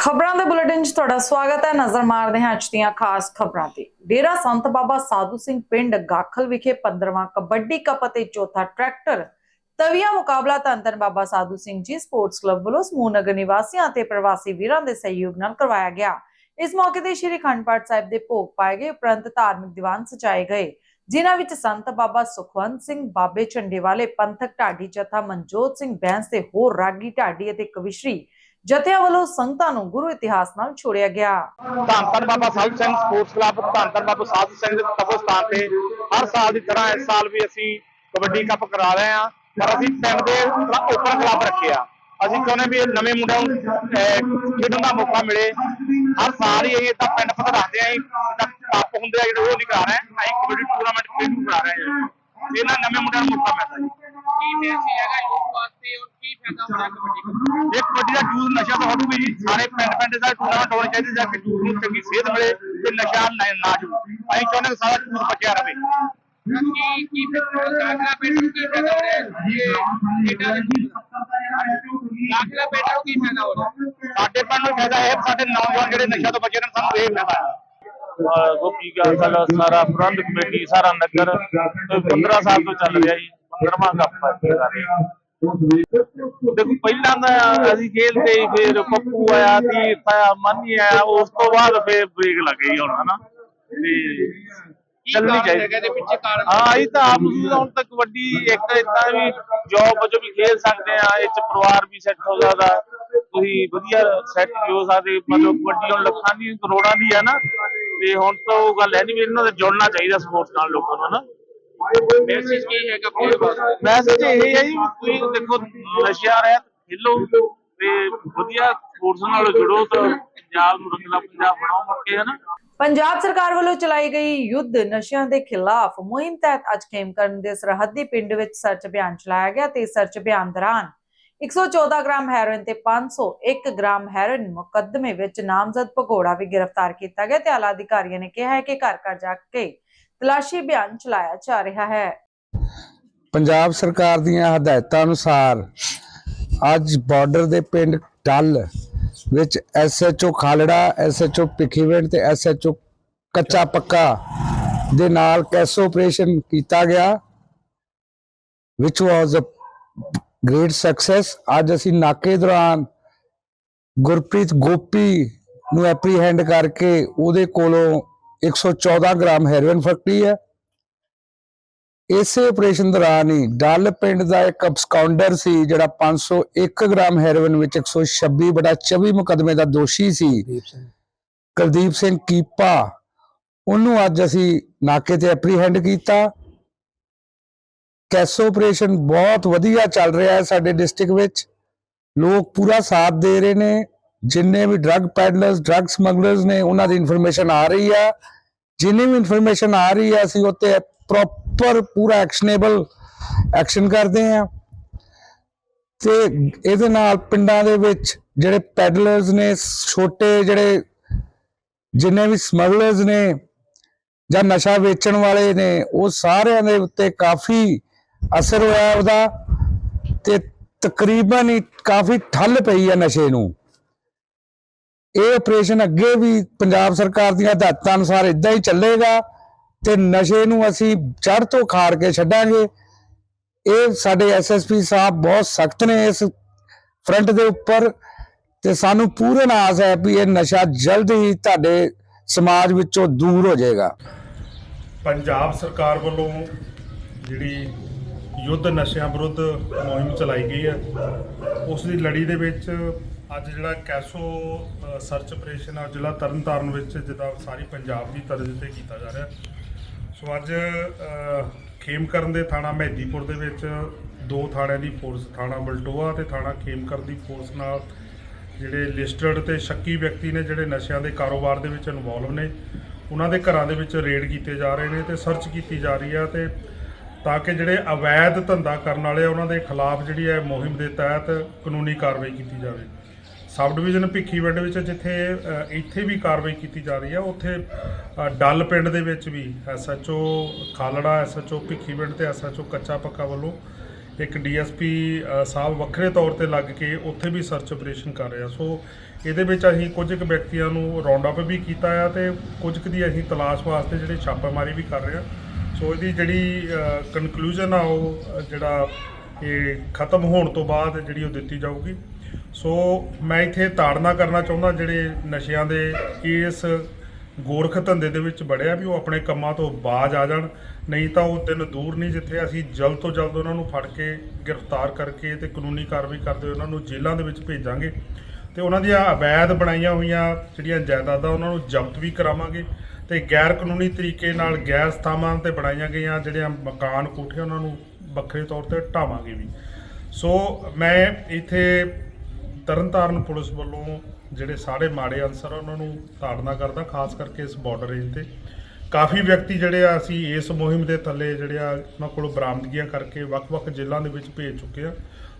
ਖਬਰਾਂ ਦੇ ਬੁਲੇਟਿਨ 'ਚ ਤੁਹਾਡਾ ਸਵਾਗਤ ਹੈ। ਨਜ਼ਰ ਮਾਰਦੇ ਹਾਂ ਅੱਜ ਦੀਆਂ ਖਾਸ ਖਬਰਾਂ ਤੇ। ਡੇਰਾ ਸੰਤ ਬਾਬਾ ਸਾਧੂ ਸਿੰਘ ਪਿੰਡ ਗਾਖਲ ਵਿਖੇ 15ਵਾਂ ਕਬੱਡੀ ਕੱਪ ਅਤੇ ਚੌਥਾ ਟਰੈਕਟਰ ਤਵੀਆ ਮੁਕਾਬਲਾ ਧੰਨ ਬਾਬਾ ਸਾਧੂ ਸਿੰਘ ਜੀ ਸਪੋਰਟਸ ਕਲੱਬ ਵੱਲੋਂ ਸਮੂਹ ਨਗਰ ਨਿਵਾਸੀਆਂ ਅਤੇ ਪ੍ਰਵਾਸੀ ਵੀਰਾਂ ਦੇ ਸਹਿਯੋਗ ਨਾਲ ਕਰਵਾਇਆ ਗਿਆ। ਇਸ ਮੌਕੇ ਤੇ ਸ਼੍ਰੀ ਅਖੰਡ ਪਾਠ ਸਾਹਿਬ ਦੇ ਭੋਗ ਪਾਏ ਗਏ, ਉਪਰੰਤ ਧਾਰਮਿਕ ਦੀਵਾਨ ਸਜਾਏ ਗਏ, ਜਿਨ੍ਹਾਂ ਵਿੱਚ ਸੰਤ ਬਾਬਾ ਸੁਖਵੰਤ ਸਿੰਘ, ਬਾਬੇ ਝੰਡੇ ਵਾਲੇ ਪੰਥਕ ਢਾਡੀ ਜਥਾ ਮਨਜੋਤ ਸਿੰਘ ਬੈਂਸ ਤੇ ਹੋਰ ਰਾਗੀ ਢਾਡੀ ਅਤੇ ਕਵਿਸ਼ਰੀ ਜਥਿਆਂ ਵੱਲੋਂ ਸੰਗਤਾਂ ਨੂੰ ਗੁਰੂ ਇਤਿਹਾਸ ਨਾਲ ਛੋੜਿਆ ਗਿਆ। ਧੰਨ ਬਾਬਾ ਸਾਹਿਬ ਸਿੰਘ ਸਪੋਰਟਸ ਕਲੱਬ ਧੰਨ ਬਾਬਾ ਸਾਹਿਬ ਸਿੰਘ ਦੇ ਤਪੋਸਥਾਨ ਤੇ। ਹਰ ਸਾਲ ਦੀ ਤਰ੍ਹਾਂ ਇਸ ਸਾਲ ਵੀ ਅਸੀਂ ਕਬੱਡੀ ਕੱਪ ਕਰਾ ਰਹੇ ਹਾਂ, ਪਰ ਅਸੀਂ ਪਿੰਡ ਦੇ ਓਪਨ ਕਲੱਬ ਰੱਖਿਆ। ਅਸੀਂ ਚਾਹੁੰਦੇ ਵੀ ਇਹ ਨਵੇਂ ਮੁੰਡਿਆਂ ਨੂੰ ਖੇਡਣ ਦਾ ਮੌਕਾ ਮਿਲੇ। ਹਰ ਸਾਲ ਹੀ ਇਹ ਤਾਂ ਪਿੰਡ ਪੱਧਰ ਆਂ ਜਿੱਦਾਂ ਕੱਪ ਹੁੰਦੇ ਆ ਜਿਹੜੇ ਉਹ ਨਹੀਂ ਕਰਾ ਰਹੇ। ਅਸੀਂ ਕਬੱਡੀ ਟੂਰਨਾਮੈਂਟ ਕਰਾ ਰਹੇ ਹਾਂ। ਇਹਨਾਂ ਨਵੇਂ ਮੁੰਡਿਆਂ ਨੂੰ ਮੌਕਾ ਮਿਲਦਾ ਜੀ ਕੀ ਮੈਸੇਜ ਹੈਗਾ ਯੂਥ ਵਾਸਤੇ ਔਰ ਕੀ ਫਾਇਦਾ ਹੋਣਾ ਕਬੱਡੀ ਦਾ ਇਹ ਕਬੱਡੀ ਦਾ ਯੂਜ਼ ਨਸ਼ਾ ਤੋਂ ਹਟੂਗੀ ਜੀ ਸਾਰੇ ਪਿੰਡ ਪਿੰਡ ਦਾ ਟੂਰਨਾਮੈਂਟ ਹੋਣਾ ਚਾਹੀਦਾ ਜਾਂ ਕਿ ਯੂਥ ਨੂੰ ਚੰਗੀ ਸਿਹਤ ਮਿਲੇ ਤੇ ਨਸ਼ਾ ਨਾ ਨਾ ਜੂ ਅਸੀਂ ਚਾਹੁੰਦੇ ਹਾਂ ਕਿ ਸਾਰਾ ਯੂਥ ਬਚਿਆ ਰਵੇ ਕੀ ਕੀ ਦਾਖਲਾ ਪਿੰਡ ਨੂੰ ਕੀ ਫਾਇਦਾ ਹੋ ਰਿਹਾ ਇਹ ਇਹਦਾ ਦਾਖਲਾ ਪਿੰਡ ਨੂੰ ਕੀ ਫਾਇਦਾ ਹੋ ਰਿਹਾ ਸਾਡੇ ਪਿੰਡ ਨੂੰ ਫਾਇਦਾ ਇਹ ਹੈ ਕਿ ਸਾਡੇ ਨੌਜਵਾਨ ਜਿਹੜੇ ਨਸ਼ਾ ਤੋਂ ਬਚੇ ਨੇ ਸਾਨੂੰ ਇਹ ਫਾਇਦਾ ਹੈ ਅਹ ਗੋਪੀ ਗਾਖਲ ਸਾਰਾ ਪ੍ਰਬੰਧ ਕਮੇਟੀ ਸਾਰਾ ਨਗਰ ਤੇ 15 ਸਾਲ ਤੋਂ ਚੱਲ ਰਿਹਾ ਜੀ 15ਵਾਂ ਕੱਪ ਹੈ ਇੱਥੇ ਦਾ। ਦੇਖੋ ਪਹਿਲਾਂ ਤਾਂ ਅਸੀਂ ਤੇ ਹੀ ਫਿਰ ਪੱਪੂ ਆਇਆ ਤੀਰਥ ਆਇਆ ਮੰਨੀ ਆਇਆ ਉਸ ਤੋਂ ਬਾਅਦ ਫਿਰ ਬ੍ਰੇਕ ਲੱਗ ਗਈ ਹੁਣ ਹਨਾ? ਤੇ ਚੱਲਣੀ ਚਾਹੀਦੀ। ਹਾਂ ਇਹ ਤਾਂ ਆਪ ਨੂੰ ਹੁਣ ਤੱਕ ਵੱਡੀ ਇੱਕ ਇਦਾਂ ਵੀ ਜੌਬ ਵਜੋਂ ਵੀ ਖੇਲ ਸਕਦੇ ਆ ਇਹ ਚ ਪਰਿਵਾਰ ਵੀ ਸੈੱਟ ਹੋ ਸਕਦਾ ਤੁਸੀਂ ਵਧੀਆ ਸੈੱਟ ਹੋ ਸਕਦੇ ਮਤਲਬ ਕਬੱਡੀ ਹੁਣ ਲੱਖਾਂ ਦੀ ਕਰੋੜਾਂ ਦੀ ਹੈ ਨਾ ਤੇ ਹੁਣ ਤਾਂ ਉਹ ਗੱਲ ਹੈ ਨਹੀਂ ਵੀ ਇਹਨਾਂ ਦਾ ਜੁੜਨਾ ਚਾਹੀਦਾ ਸਪੋਰਟਸ ਨਾਲ ਲੋਕਾਂ ਨੂੰ ਹਨਾ? ਮੈਸੇਜ ਕੀ ਹੈਗਾ ਪਲੇਅਰ ਵਾਸਤੇ ਮੈਸੇਜ ਇਹ ਹੈ ਜੀ ਵੀ ਤੁਸੀਂ ਦੇਖੋ ਨਸ਼ਿਆਂ ਰਹਿਤ ਖੇਲੋ ਤੇ ਵਧੀਆ ਸਪੋਰਟਸ ਨਾਲ ਜੁੜੋ ਤਾਂ ਪੰਜਾਬ ਨੂੰ ਰੰਗਲਾ ਪੰਜਾਬ ਬਣਾਓ ਮੁੜ ਕੇ ਹਨਾ? ਪੰਜਾਬ ਸਰਕਾਰ ਵੱਲੋਂ ਚਲਾਈ ਗਈ ਯੁੱਧ ਨਸ਼ਿਆਂ ਦੇ ਖਿਲਾਫ ਮੁਹਿੰਮ ਤਹਿਤ ਅੱਜ ਖੇਮਕਰਨ ਦੇ ਸਰਹੱਦੀ ਪਿੰਡ ਵਿੱਚ ਸਰਚ ਅਭਿਆਨ ਚਲਾਇਆ ਗਿਆ ਤੇ ਸਰਚ ਅਭਿਆਨ ਦੌਰਾਨ 114 ਗ੍ਰਾਮ ਹੈਰੋਇਨ ਤੇ 501 ਗ੍ਰਾਮ ਹੈਰੋਇਨ ਮੁਕੱਦਮੇ ਵਿੱਚ ਨਾਮਜ਼ਦ ਭਗੌੜਾ ਵੀ ਗ੍ਰਿਫਤਾਰ ਕੀਤਾ ਗਿਆ ਤੇ ਆਲਾ ਅਧਿਕਾਰੀਆਂ ਨੇ ਕਿਹਾ ਹੈ ਕਿ ਘਰ ਘਰ ਜਾ ਕੇ ਤਲਾਸ਼ੀ ਅਭਿਆਨ ਚਲਾਇਆ ਜਾ ਰਿਹਾ ਹੈ। ਪੰਜਾਬ ਸਰਕਾਰ ਦੀਆਂ ਹਦਾਇਤਾਂ ਅਨੁਸਾਰ ਅੱਜ ਬਾਰਡਰ ਦੇ ਪਿੰਡ ਡੱਲ ਵਿੱਚ ਐਸਐਚਓ ਖਾਲੜਾ ਐਸਐਚਓ ਪਿਖੀਵਿੰਡ ਤੇ ਐਸਐਚਓ ਕੱਚਾ ਪੱਕਾ ਦੇ ਨਾਲ ਕੈਸ ਆਪਰੇਸ਼ਨ ਕੀਤਾ ਗਿਆ, which was a great success. ਅੱਜ ਅਸੀਂ ਨਾਕੇ ਦੌਰਾਨ ਗੁਰਪ੍ਰੀਤ ਗੋਪੀ ਨੂੰ ਐਪਰੀਹੈਂਡ ਕਰਕੇ ਉਹਦੇ ਕੋਲੋਂ 114 ਗ੍ਰਾਮ ਹੈਰੋਇਨ ਫੜੀ ਹੈ। ਇਸੇ ਆਪਰੇਸ਼ਨ ਦੌਰਾਨ ਹੀ ਡੱਲ ਪਿੰਡ ਦਾ ਇੱਕ ਅਬਸਕਾਉਂਡਰ ਸੀ ਜਿਹੜਾ 501 ਗ੍ਰਾਮ ਹੈਰੋਇਨ ਵਿੱਚ 126 ਬਟਾ 24 ਮੁਕਦਮੇ ਦਾ ਦੋਸ਼ੀ ਸੀ। ਕੁਲਦੀਪ ਸਿੰਘ ਕੀਪਾ ਉਹਨੂੰ ਅੱਜ ਅਸੀਂ ਨਾਕੇ ਤੇ ਐਪਰੀਹੈਂਡ ਕੀਤਾ। ਕੈਸੋ ਆਪਰੇਸ਼ਨ ਬਹੁਤ ਵਧੀਆ ਚੱਲ ਰਿਹਾ ਹੈ ਸਾਡੇ ਡਿਸਟ੍ਰਿਕਟ ਵਿੱਚ। ਲੋਕ ਪੂਰਾ ਸਾਥ ਦੇ ਰਹੇ ਨੇ। ਜਿੰਨੇ ਵੀ ਡਰੱਗ ਪੈਡਲਰਸ ਡਰੱਗ ਸਮਗਲਰਸ ਨੇ, ਉਹਨਾਂ ਦੀ ਇਨਫੋਰਮੇਸ਼ਨ ਆ ਰਹੀ ਆ ਜਿੰਨੀ ਵੀ ਇਨਫੋਰਮੇਸ਼ਨ ਆ ਰਹੀ ਹੈ, ਅਸੀਂ ਉੱਤੇ ਪ੍ਰੋਪਰ ਪੂਰਾ ਐਕਸ਼ਨੇਬਲ ਐਕਸ਼ਨ ਕਰਦੇ ਹਾਂ। ਤੇ ਇਹਦੇ ਨਾਲ ਪਿੰਡਾਂ ਦੇ ਵਿੱਚ ਜਿਹੜੇ ਪੈਡਲਰਸ ਨੇ, ਛੋਟੇ ਜਿਹੜੇ ਜਿੰਨੇ ਵੀ ਸਮਗਲਰਸ ਨੇ ਜਾਂ ਨਸ਼ਾ ਵੇਚਣ ਵਾਲੇ ਨੇ, ਉਹ ਸਾਰਿਆਂ ਦੇ ਉੱਤੇ ਕਾਫੀ ਅਸਰ ਹੋਇਆ ਉਹਦਾ ਤੇ ਤਕਰੀਬਨ ਹੀ ਕਾਫੀ ਠੱਲ ਪਈ ਹੈ ਨਸ਼ੇ ਨੂੰ। ਇਹ ਆਪਰੇਸ਼ਨ ਅੱਗੇ ਵੀ ਪੰਜਾਬ ਸਰਕਾਰ ਦੀਆਂ ਹਦਾਇਤਾਂ ਅਨੁਸਾਰ ਇਦਾਂ ਹੀ ਚੱਲੇਗਾ ਤੇ ਨਸ਼ੇ ਨੂੰ ਅਸੀਂ ਜੜ ਤੋਂ ਖਾੜ ਕੇ ਛੱਡਾਂਗੇ। ਇਹ ਸਾਡੇ ਐਸਐਸਪੀ ਸਾਹਿਬ ਬਹੁਤ ਸਖਤ ਨੇ ਇਸ ਫਰੰਟ ਦੇ ਉੱਪਰ ਤੇ ਸਾਨੂੰ ਪੂਰਨ ਆਸ ਹੈ ਵੀ ਇਹ ਨਸ਼ਾ ਜਲਦ ਹੀ ਤੁਹਾਡੇ ਸਮਾਜ ਵਿੱਚੋਂ ਦੂਰ ਹੋ ਜਾਏਗਾ। ਪੰਜਾਬ ਸਰਕਾਰ ਵੱਲੋਂ ਜਿਹੜੀ ਯੁੱਧ ਨਸ਼ਿਆਂ ਵਿਰੁੱਧ ਮੁਹਿੰਮ ਚਲਾਈ ਗਈ ਹੈ। ਉਸ ਦੀ ਲੜੀ ਦੇ ਵਿੱਚ ਅੱਜ ਜਿਹੜਾ ਕੈਸੋ ਸਰਚ ਆਪਰੇਸ਼ਨ ਆ, ਜ਼ਿਲ੍ਹਾ ਤਰਨਤਾਰਨ ਵਿੱਚ ਜਿਹਦਾ ਸਾਰੀ ਪੰਜਾਬ ਦੀ ਤਰਜ਼ ਤੇ ਕੀਤਾ ਜਾ ਰਿਹਾ। ਸੋ ਅੱਜ ਖੇਮਕਰਨ ਦੇ ਥਾਣਾ ਮਹਿਦੀਪੁਰ ਦੇ ਵਿੱਚ ਦੋ ਥਾਣਿਆਂ ਦੀ ਫੋਰਸ ਥਾਣਾ ਬਲਟੋਆ ਤੇ ਥਾਣਾ ਖੇਮਕਰਨ ਦੀ ਫੋਰਸ ਨਾਲ ਜਿਹੜੇ ਲਿਸਟਡ ਤੇ ਸ਼ੱਕੀ ਵਿਅਕਤੀ ਨੇ ਜਿਹੜੇ ਨਸ਼ਿਆਂ ਦੇ ਕਾਰੋਬਾਰ ਦੇ ਵਿੱਚ ਇਨਵੋਲਵ ਨੇ, ਉਹਨਾਂ ਦੇ ਘਰਾਂ ਦੇ ਵਿੱਚ ਰੇਡ ਕੀਤੇ ਜਾ ਰਹੇ ਨੇ ਤੇ ਸਰਚ ਕੀਤੀ ਜਾ ਰਹੀ ਆ ਤੇ ਤਾਂ ਕਿ ਜਿਹੜੇ ਅਵੈਧ ਧੰਦਾ ਕਰਨ ਵਾਲੇ ਆ, ਉਹਨਾਂ ਦੇ ਖਿਲਾਫ ਜਿਹੜੀ ਹੈ ਮੁਹਿੰਮ ਦੇ ਤਹਿਤ ਕਾਨੂੰਨੀ ਕਾਰਵਾਈ ਕੀਤੀ ਜਾਵੇ। ਸਬ ਡਿਵੀਜ਼ਨ ਭਿੱਖੀਵਿੰਡ ਵਿੱਚ ਜਿੱਥੇ ਇੱਥੇ ਵੀ ਕਾਰਵਾਈ ਕੀਤੀ ਜਾ ਰਹੀ ਹੈ ਉੱਥੇ ਡੱਲ ਪਿੰਡ ਦੇ ਵਿੱਚ ਵੀ ਐਸਐਚਓ ਖਾਲੜਾ, ਐਸਐਚਓ ਭਿੱਖੀਵਿੰਡ ਤੇ ਐਸਐਚਓ ਕੱਚਾ ਪੱਕਾ ਵੱਲੋਂ ਇੱਕ ਡੀਐਸਪੀ ਸਾਹਿਬ ਵੱਖਰੇ ਤੌਰ ਤੇ ਲੱਗ ਕੇ ਉੱਥੇ ਵੀ ਸਰਚ ਆਪਰੇਸ਼ਨ ਕਰ ਰਿਹਾ। ਸੋ ਇਹਦੇ ਵਿੱਚ ਅਸੀਂ ਕੁਝ ਕੁ ਵਿਅਕਤੀਆਂ ਨੂੰ ਰਾਉਂਡ ਅਪ ਵੀ ਕੀਤਾ ਆ ਤੇ ਕੁਝ ਕੁ ਦੀ ਅਸੀਂ ਤਲਾਸ਼ ਵਾਸਤੇ ਜਿਹੜੇ ਛਾਪਾਮਾਰੀ ਵੀ ਕਰ ਰਹੇ ਆ। ਸੋ ਇਹਦੀ ਜਿਹੜੀ ਕਨਕਲੂਜਨ ਆ ਉਹ, ਜਿਹੜਾ ਇਹ ਖਤਮ ਹੋਣ ਤੋਂ ਬਾਅਦ ਜਿਹੜੀ ਉਹ ਦਿੱਤੀ ਜਾਊਗੀ। ਸੋ ਮੈਂ ਇੱਥੇ ਤਾੜਨਾ ਕਰਨਾ ਚਾਹੁੰਦਾ, ਜਿਹੜੇ ਨਸ਼ਿਆਂ ਦੇ ਇਸ ਗੋਰਖ ਧੰਦੇ ਦੇ ਵਿੱਚ ਬੜਿਆ ਵੀ ਉਹ ਆਪਣੇ ਕੰਮਾਂ ਤੋਂ ਬਾਜ ਆ ਜਾਣ, ਨਹੀਂ ਤਾਂ ਉਹ ਦਿਨ ਦੂਰ ਨਹੀਂ ਜਿੱਥੇ ਅਸੀਂ ਜਲਦ ਤੋਂ ਜਲਦ ਉਹਨਾਂ ਨੂੰ ਫੜ ਕੇ ਗ੍ਰਿਫਤਾਰ ਕਰਕੇ ਤੇ ਕਾਨੂੰਨੀ ਕਾਰਵਾਈ ਕਰਦੇ ਉਹਨਾਂ ਨੂੰ ਜੇਲ੍ਹਾਂ ਦੇ ਵਿੱਚ ਭੇਜਾਂਗੇ। ਤੇ ਉਹਨਾਂ ਦੀਆਂ ਅਵੈਧ ਬਣਾਈਆਂ ਹੋਈਆਂ ਜਿਹੜੀਆਂ ਜਾਇਦਾਦਾਂ, ਉਹਨਾਂ ਨੂੰ ਜ਼ਬਤ ਵੀ ਕਰਾਵਾਂਗੇ। ਤੇ ਗੈਰ ਕਾਨੂੰਨੀ ਤਰੀਕੇ ਨਾਲ ਗੈਰ ਸਥਾਨਾਂ ਤੇ ਬਣਾਈਆਂ ਗਈਆਂ ਜਿਹੜੀਆਂ ਮਕਾਨ ਕੋਠੇ ਉਹਨਾਂ ਨੂੰ ਵੱਖਰੇ ਤੌਰ ਤੇ ਢਾਵਾਂਗੇ ਵੀ। ਸੋ ਮੈਂ ਇੱਥੇ ਤਰਨਤਾਰਨ ਪੁਲਿਸ ਵੱਲੋਂ ਜਿਹੜੇ ਸਾਰੇ ਮਾੜੇ ਅਨਸਰ ਆ ਉਹਨਾਂ ਨੂੰ ਤਾੜਨਾ ਕਰਦਾ, ਖਾਸ ਕਰਕੇ ਇਸ ਬਾਰਡਰ ਰੇਂਜ ਤੇ। ਕਾਫੀ ਵਿਅਕਤੀ ਜਿਹੜੇ ਆ ਅਸੀਂ ਇਸ ਮੁਹਿੰਮ ਦੇ ਥੱਲੇ ਜਿਹੜੇ ਆ ਉਹਨਾਂ ਕੋਲ ਬਰਾਮਦਗੀਆਂ ਕਰਕੇ ਵੱਖ-ਵੱਖ ਜ਼ਿਲ੍ਹਿਆਂ ਦੇ ਵਿੱਚ ਭੇਜ ਚੁੱਕੇ ਆ।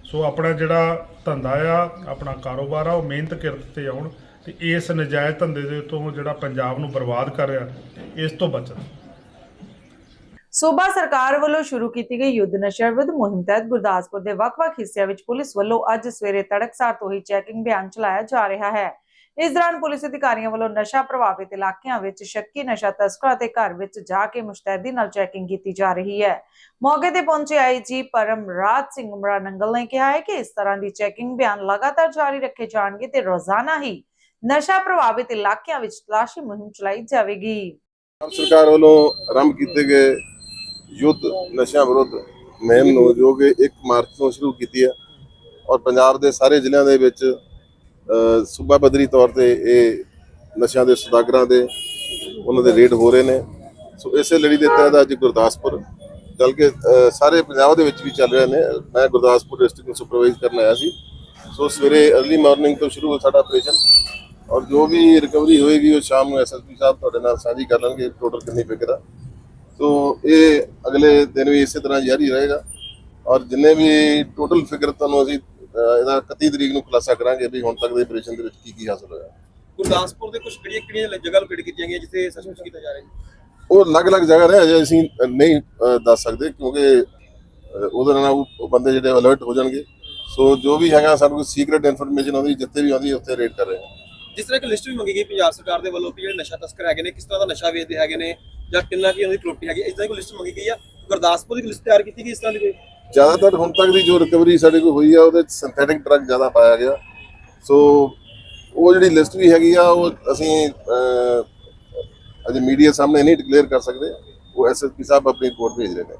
ਸੋ ਆਪਣਾ ਜਿਹੜਾ ਧੰਦਾ ਆ, ਆਪਣਾ ਕਾਰੋਬਾਰ ਆ, ਉਹ ਮਿਹਨਤ ਕਿਰਤ ਤੇ ਆਉਣ। ਤੇ ਇਸ ਨਜਾਇਜ਼ ਧੰਦੇ ਦੇ ਤੋਂ ਜਿਹੜਾ ਪੰਜਾਬ ਨੂੰ ਬਰਬਾਦ ਕਰ ਰਿਹਾ, ਇਸ ਤੋਂ ਬਚਣ। ਸੂਬਾ ਸਰਕਾਰ ਵੱਲੋਂ ਸ਼ੁਰੂ ਕੀਤੀ ਗਈ ਯੁੱਧ ਨਸ਼ਿਆਂ ਵਿਰੁੱਧ ਮੁਹਿੰਮ ਤਹਿਤ ਗੁਰਦਾਸਪੁਰ ਦੇ ਵੱਖ-ਵੱਖ ਹਿੱਸਿਆਂ ਵਿੱਚ ਪੁਲਿਸ ਵੱਲੋਂ ਅੱਜ ਸਵੇਰੇ ਤੜਕਸਾਰ ਤੋਂ ਹੀ ਚੈਕਿੰਗ ਅਭਿਆਨ ਚਲਾਇਆ ਜਾ ਰਿਹਾ ਹੈ। ਇਸ ਦੌਰਾਨ ਪੁਲਿਸ ਅਧਿਕਾਰੀਆਂ ਵੱਲੋਂ ਨਸ਼ਾ ਪ੍ਰਭਾਵਿਤ ਇਲਾਕਿਆਂ ਵਿੱਚ ਸ਼ੱਕੀ ਨਸ਼ਾ ਤਸਕਰਾਂ ਦੇ ਘਰ ਵਿੱਚ ਜਾ ਕੇ ਮੁਸ਼ਤੈਦੀ ਨਾਲ ਚੈਕਿੰਗ ਕੀਤੀ ਜਾ ਰਹੀ ਹੈ। ਮੌਕੇ ਤੇ ਪਹੁੰਚੇ ਆਈਜੀ ਪਰਮ ਰਾਜ ਸਿੰਘ ਉਮਰਾ ਨੰਗਲ ਨੇ ਕਿਹਾ ਹੈ ਕਿ ਇਸ ਤਰ੍ਹਾਂ ਦੀ ਚੈਕਿੰਗ ਅਭਿਆਨ ਲਗਾਤਾਰ ਜਾਰੀ ਰੱਖੇ ਜਾਣਗੇ ਤੇ ਰੋਜ਼ਾਨਾ ਹੀ ਨਸ਼ਾ ਪ੍ਰਭਾਵਿਤ ਇਲਾਕਿਆਂ ਵਿੱਚ ਤਲਾਸ਼ੀ ਮੁਹਿੰਮ ਚਲਾਈ ਜਾਵੇਗੀ। ਪੰਜਾਬ ਸਰਕਾਰ ਵੱਲੋਂ ਆਰੰਭ ਕੀਤੇ ਗਏ ਯੁੱਧ ਨਸ਼ਿਆਂ ਵਿਰੁੱਧ ਮੁਹਿੰਮ ਨੂੰ ਜੋ ਕਿ 1 ਮਾਰਚ ਤੋਂ ਸ਼ੁਰੂ ਕੀਤੀ ਹੈ ਔਰ ਪੰਜਾਬ ਦੇ ਸਾਰੇ ਜ਼ਿਲ੍ਹਿਆਂ ਦੇ ਵਿੱਚ ਸੂਬਾ ਪੱਧਰੀ ਤੌਰ ਤੇ ਇਹ ਨਸ਼ਿਆਂ ਦੇ ਸੁਦਾਗਰਾਂ ਦੇ ਉਹਨਾਂ ਦੇ ਰੇਡ ਹੋ ਰਹੇ ਨੇ। ਸੋ ਇਸੇ ਲੜੀ ਦੇ ਤਹਿਤ ਅੱਜ ਗੁਰਦਾਸਪੁਰ ਚੱਲ ਕੇ ਸਾਰੇ ਪੰਜਾਬ ਦੇ ਵਿੱਚ ਵੀ ਚੱਲ ਰਹੇ ਨੇ। ਮੈਂ ਗੁਰਦਾਸਪੁਰ ਡਿਸਟ੍ਰਿਕਟ ਨੂੰ ਸੁਪਰਵਾਈਜ਼ ਕਰਨ ਆਇਆ ਸੀ। ਸੋ ਸਵੇਰੇ अर्ਲੀ ਮਾਰਨਿੰਗ ਤੋਂ ਸ਼ੁਰੂ ਹੋ ਸਾਡਾ ਆਪਰੇਸ਼ਨ ਔਰ ਜੋ ਵੀ ਰਿਕਵਰੀ ਹੋਏਗੀ ਉਹ ਸ਼ਾਮ ਨੂੰ ਐਸਐਸਪੀ ਸਾਹਿਬ ਤੁਹਾਡੇ ਨਾਲ ਸਾਂਝੀ ਕਰ ਲੈਣਗੇ ਟੋਟਲ ਕਿੰਨੀ ਫਿਕਰ ਆ ਸੋ ਇਹ ਅਗਲੇ ਦਿਨ ਵੀ ਇਸੇ ਤਰ੍ਹਾਂ ਜਾਰੀ ਰਹੇਗਾ। ਔਰ ਜਿੰਨੇ ਵੀ ਟੋਟਲ ਫਿਗਰ ਤੁਹਾਨੂੰ ਅਸੀਂ ਇਹਦਾ 31 ਤਰੀਕ ਨੂੰ ਖੁਲਾਸਾ ਕਰਾਂਗੇ ਵੀ ਹੁਣ ਤੱਕ ਦੇ ਆਪਰੇਸ਼ਨ ਦੇ ਵਿੱਚ ਕੀ ਕੀ ਹਾਸਲ ਹੋਇਆ। ਗੁਰਦਾਸਪੁਰ ਦੇ ਕੁਝ ਕਿਹੜੀਆਂ ਕਿਹੜੀਆਂ ਜਗ੍ਹਾ ਲੋਕੇਟ ਕੀਤੀਆਂ ਗਈਆਂ ਜਿੱਥੇ ਸਸਪੈਂਸ ਕੀਤਾ ਜਾ ਰਿਹਾ ਹੈ? ਉਹ ਅਲੱਗ-ਅਲੱਗ ਜਗ੍ਹਾ ਨੇ ਅਜੇ ਅਸੀਂ ਨਹੀਂ ਦੱਸ ਸਕਦੇ ਕਿਉਂਕਿ ਉਹਦੇ ਨਾਲ ਉਹ ਉਹ ਬੰਦੇ ਜਿਹੜੇ ਅਲਰਟ ਹੋ ਜਾਣਗੇ। ਸੋ ਜੋ ਵੀ ਹੈਗਾ ਸਾਨੂੰ ਕੋਈ ਸੀਕ੍ਰੀਟ ਇਨਫੋਰਮੇਸ਼ਨ ਆਉਂਦੀ ਜਿੱਥੇ ਵੀ ਆਉਂਦੀ ਉੱਥੇ ਰੇਡ ਕਰ ਰਹੇ ਹਾਂ। ਜਿਸ ਤਰ੍ਹਾਂ ਇੱਕ ਲਿਸਟ ਵੀ ਮੰਗੀ ਗਈ ਪੰਜਾਬ ਸਰਕਾਰ ਦੇ ਵੱਲੋਂ ਕਿ ਜਿਹੜੇ ਨਸ਼ਾ ਤਸਕਰ ਹੈਗੇ ਨੇ ਕਿਸ ਤਰ੍ਹਾਂ ਦਾ ਨਸ਼ਾ ਵੇਚਦੇ ਹੈਗੇ ਨੇ ਜਾਂ ਕਿੰਨਾ ਕੀ ਉਹਨਾਂ ਦੀ ਪ੍ਰੋਪਰਟੀ ਹੈਗੀ ਇਸ ਤਰ੍ਹਾਂ ਦੀ ਕੋਈ ਲਿਸਟ ਮੰਗੀ ਗਈ ਆ। ਗੁਰਦਾਸਪੁਰ ਦੀ ਲਿਸਟ ਤਿਆਰ ਕੀਤੀ ਗਈ ਇਸ ਤਰ੍ਹਾਂ ਦੀ ਕੋਈ? ਜ਼ਿਆਦਾਤਰ ਹੁਣ ਤੱਕ ਦੀ ਜੋ ਰਿਕਵਰੀ ਸਾਡੇ ਕੋਲ ਹੋਈ ਆ ਉਹਦੇ ਚ ਸਿੰਥੈਟਿਕ ਡਰੱਗ ਜ਼ਿਆਦਾ ਪਾਇਆ ਗਿਆ। ਸੋ ਉਹ ਜਿਹੜੀ ਲਿਸਟ ਵੀ ਹੈਗੀ ਆ ਉਹ ਅਸੀਂ ਅਜੇ ਮੀਡੀਆ ਸਾਹਮਣੇ ਨਹੀਂ ਡਿਕਲੇਅਰ ਕਰ ਸਕਦੇ। ਉਹ ਐਸਐਸਪੀ ਸਾਹਿਬ ਆਪਣੀ ਰਿਪੋਰਟ ਭੇਜ ਰਹੇ ਨੇ।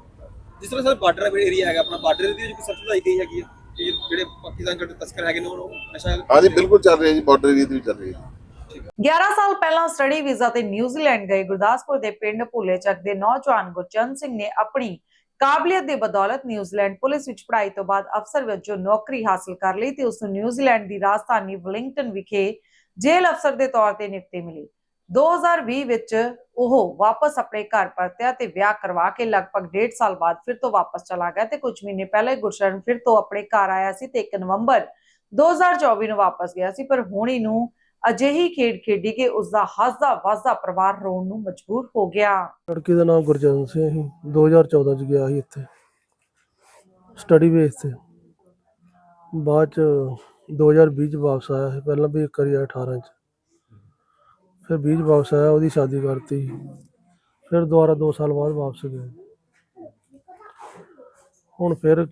ਜਿਸ ਤਰ੍ਹਾਂ ਸਰ ਬਾਰਡਰ ਏਰੀਆ ਹੈਗਾ ਆਪਣਾ ਬਾਰਡਰ ਵਿੱਚ ਕੋਈ ਸਰਚ ਲਾਈ ਗਈ ਹੈਗੀ ਆ? ਜਿਹੜੇ ਪਾਕਿਸਤਾਨ ਜਿਹੜੇ ਤਸਕਰ ਹੈਗੇ ਨੇ ਉਹ ਨਸ਼ਾ ਹਾਂਜੀ ਬਿਲਕੁਲ ਚੱਲ ਰਹੀ ਹੈ ਜੀ ਬਾਰਡਰ ਏਰੀਆ ਵੀ ਚੱਲ ਰਹੀ ਹੈ। 11 ਸਾਲ ਪਹਿਲਾਂ ਸਟੱਡੀ ਵੀਜ਼ਾ ਤੇ ਨਿਊਜ਼ੀਲੈਂਡ ਗਏ ਗੁਰਦਾਸਪੁਰ ਦੇ ਪਿੰਡ ਭੁੱਲੇ ਚੱਕ ਦੇ ਨੌਜਵਾਨ ਗੁਰਚਰਨ ਸਿੰਘ ਨੇ ਆਪਣੀ ਕਾਬਲੀਅਤ ਦੇ ਬਦੌਲਤ ਨਿਊਜ਼ੀਲੈਂਡ ਪੁਲਿਸ ਵਿੱਚ ਪੜ੍ਹਾਈ ਤੋਂ ਬਾਅਦ ਅਫਸਰ ਵਜੋਂ ਨੌਕਰੀ ਹਾਸਲ ਕਰ ਲਈ ਤੇ ਉਸ ਨੂੰ ਨਿਊਜ਼ੀਲੈਂਡ ਦੀ ਰਾਜਧਾਨੀ ਵਲਿੰਗਟਨ ਵਿਖੇ ਜੇਲ੍ਹ ਅਫਸਰ ਦੇ ਤੌਰ ਤੇ ਨਿਯੁਕਤੀ ਮਿਲੀ। 2020 ਵਿੱਚ ਉਹ ਵਾਪਸ ਆਪਣੇ ਘਰ ਪਰਤਿਆ ਤੇ ਵਿਆਹ ਕਰਵਾ ਕੇ ਲਗਭਗ 1.5 ਸਾਲ ਬਾਅਦ ਫਿਰ ਤੋਂ ਵਾਪਸ ਚਲਾ ਗਿਆ ਤੇ ਕੁਝ ਮਹੀਨੇ ਪਹਿਲੇ ਗੁਰਸ਼ਰਨ ਫਿਰ ਤੋਂ ਆਪਣੇ ਘਰ ਆਇਆ ਸੀ ਤੇ 1 ਨਵੰਬਰ 2024 ਨੂੰ ਵਾਪਸ ਗਿਆ ਸੀ, ਪਰ ਹੁਣ ਇਹਨੂੰ ਅਜਿਹੀ ਖੇਡ ਖੇਡੀ ਕਿ ਉਸ ਦਾ ਹੱਸਦਾ ਵਸਦਾ ਪਰਿਵਾਰ ਰੋਣ ਨੂੰ ਮਜਬੂਰ ਹੋ ਗਿਆ। ਲੜਕੀ ਦਾ ਨਾਮ ਗੁਰਜਨ ਸਿੰਘ ਸੀ 2014 ਚ ਗਿਆ ਸੀ ਇੱਥੇ ਸਟੱਡੀ ਬੇਸ ਤੇ। ਬਾਅਦ ਚ 2020 ਚ ਵਾਪਸ ਆਇਆ ਸੀ, ਪਹਿਲਾਂ ਵੀ ਇੱਕ ਵਾਰੀ 18 ਚ। ਫਿਰ 20 ਚ ਵਾਪਸ ਆਇਆ ਉਹਦੀ ਸ਼ਾਦੀ ਕਰਤੀ। ਫਿਰ ਦੁਬਾਰਾ 2 ਸਾਲ ਬਾਅਦ ਵਾਪਸ ਗਿਆ ਹੁਣ ਫਿਰ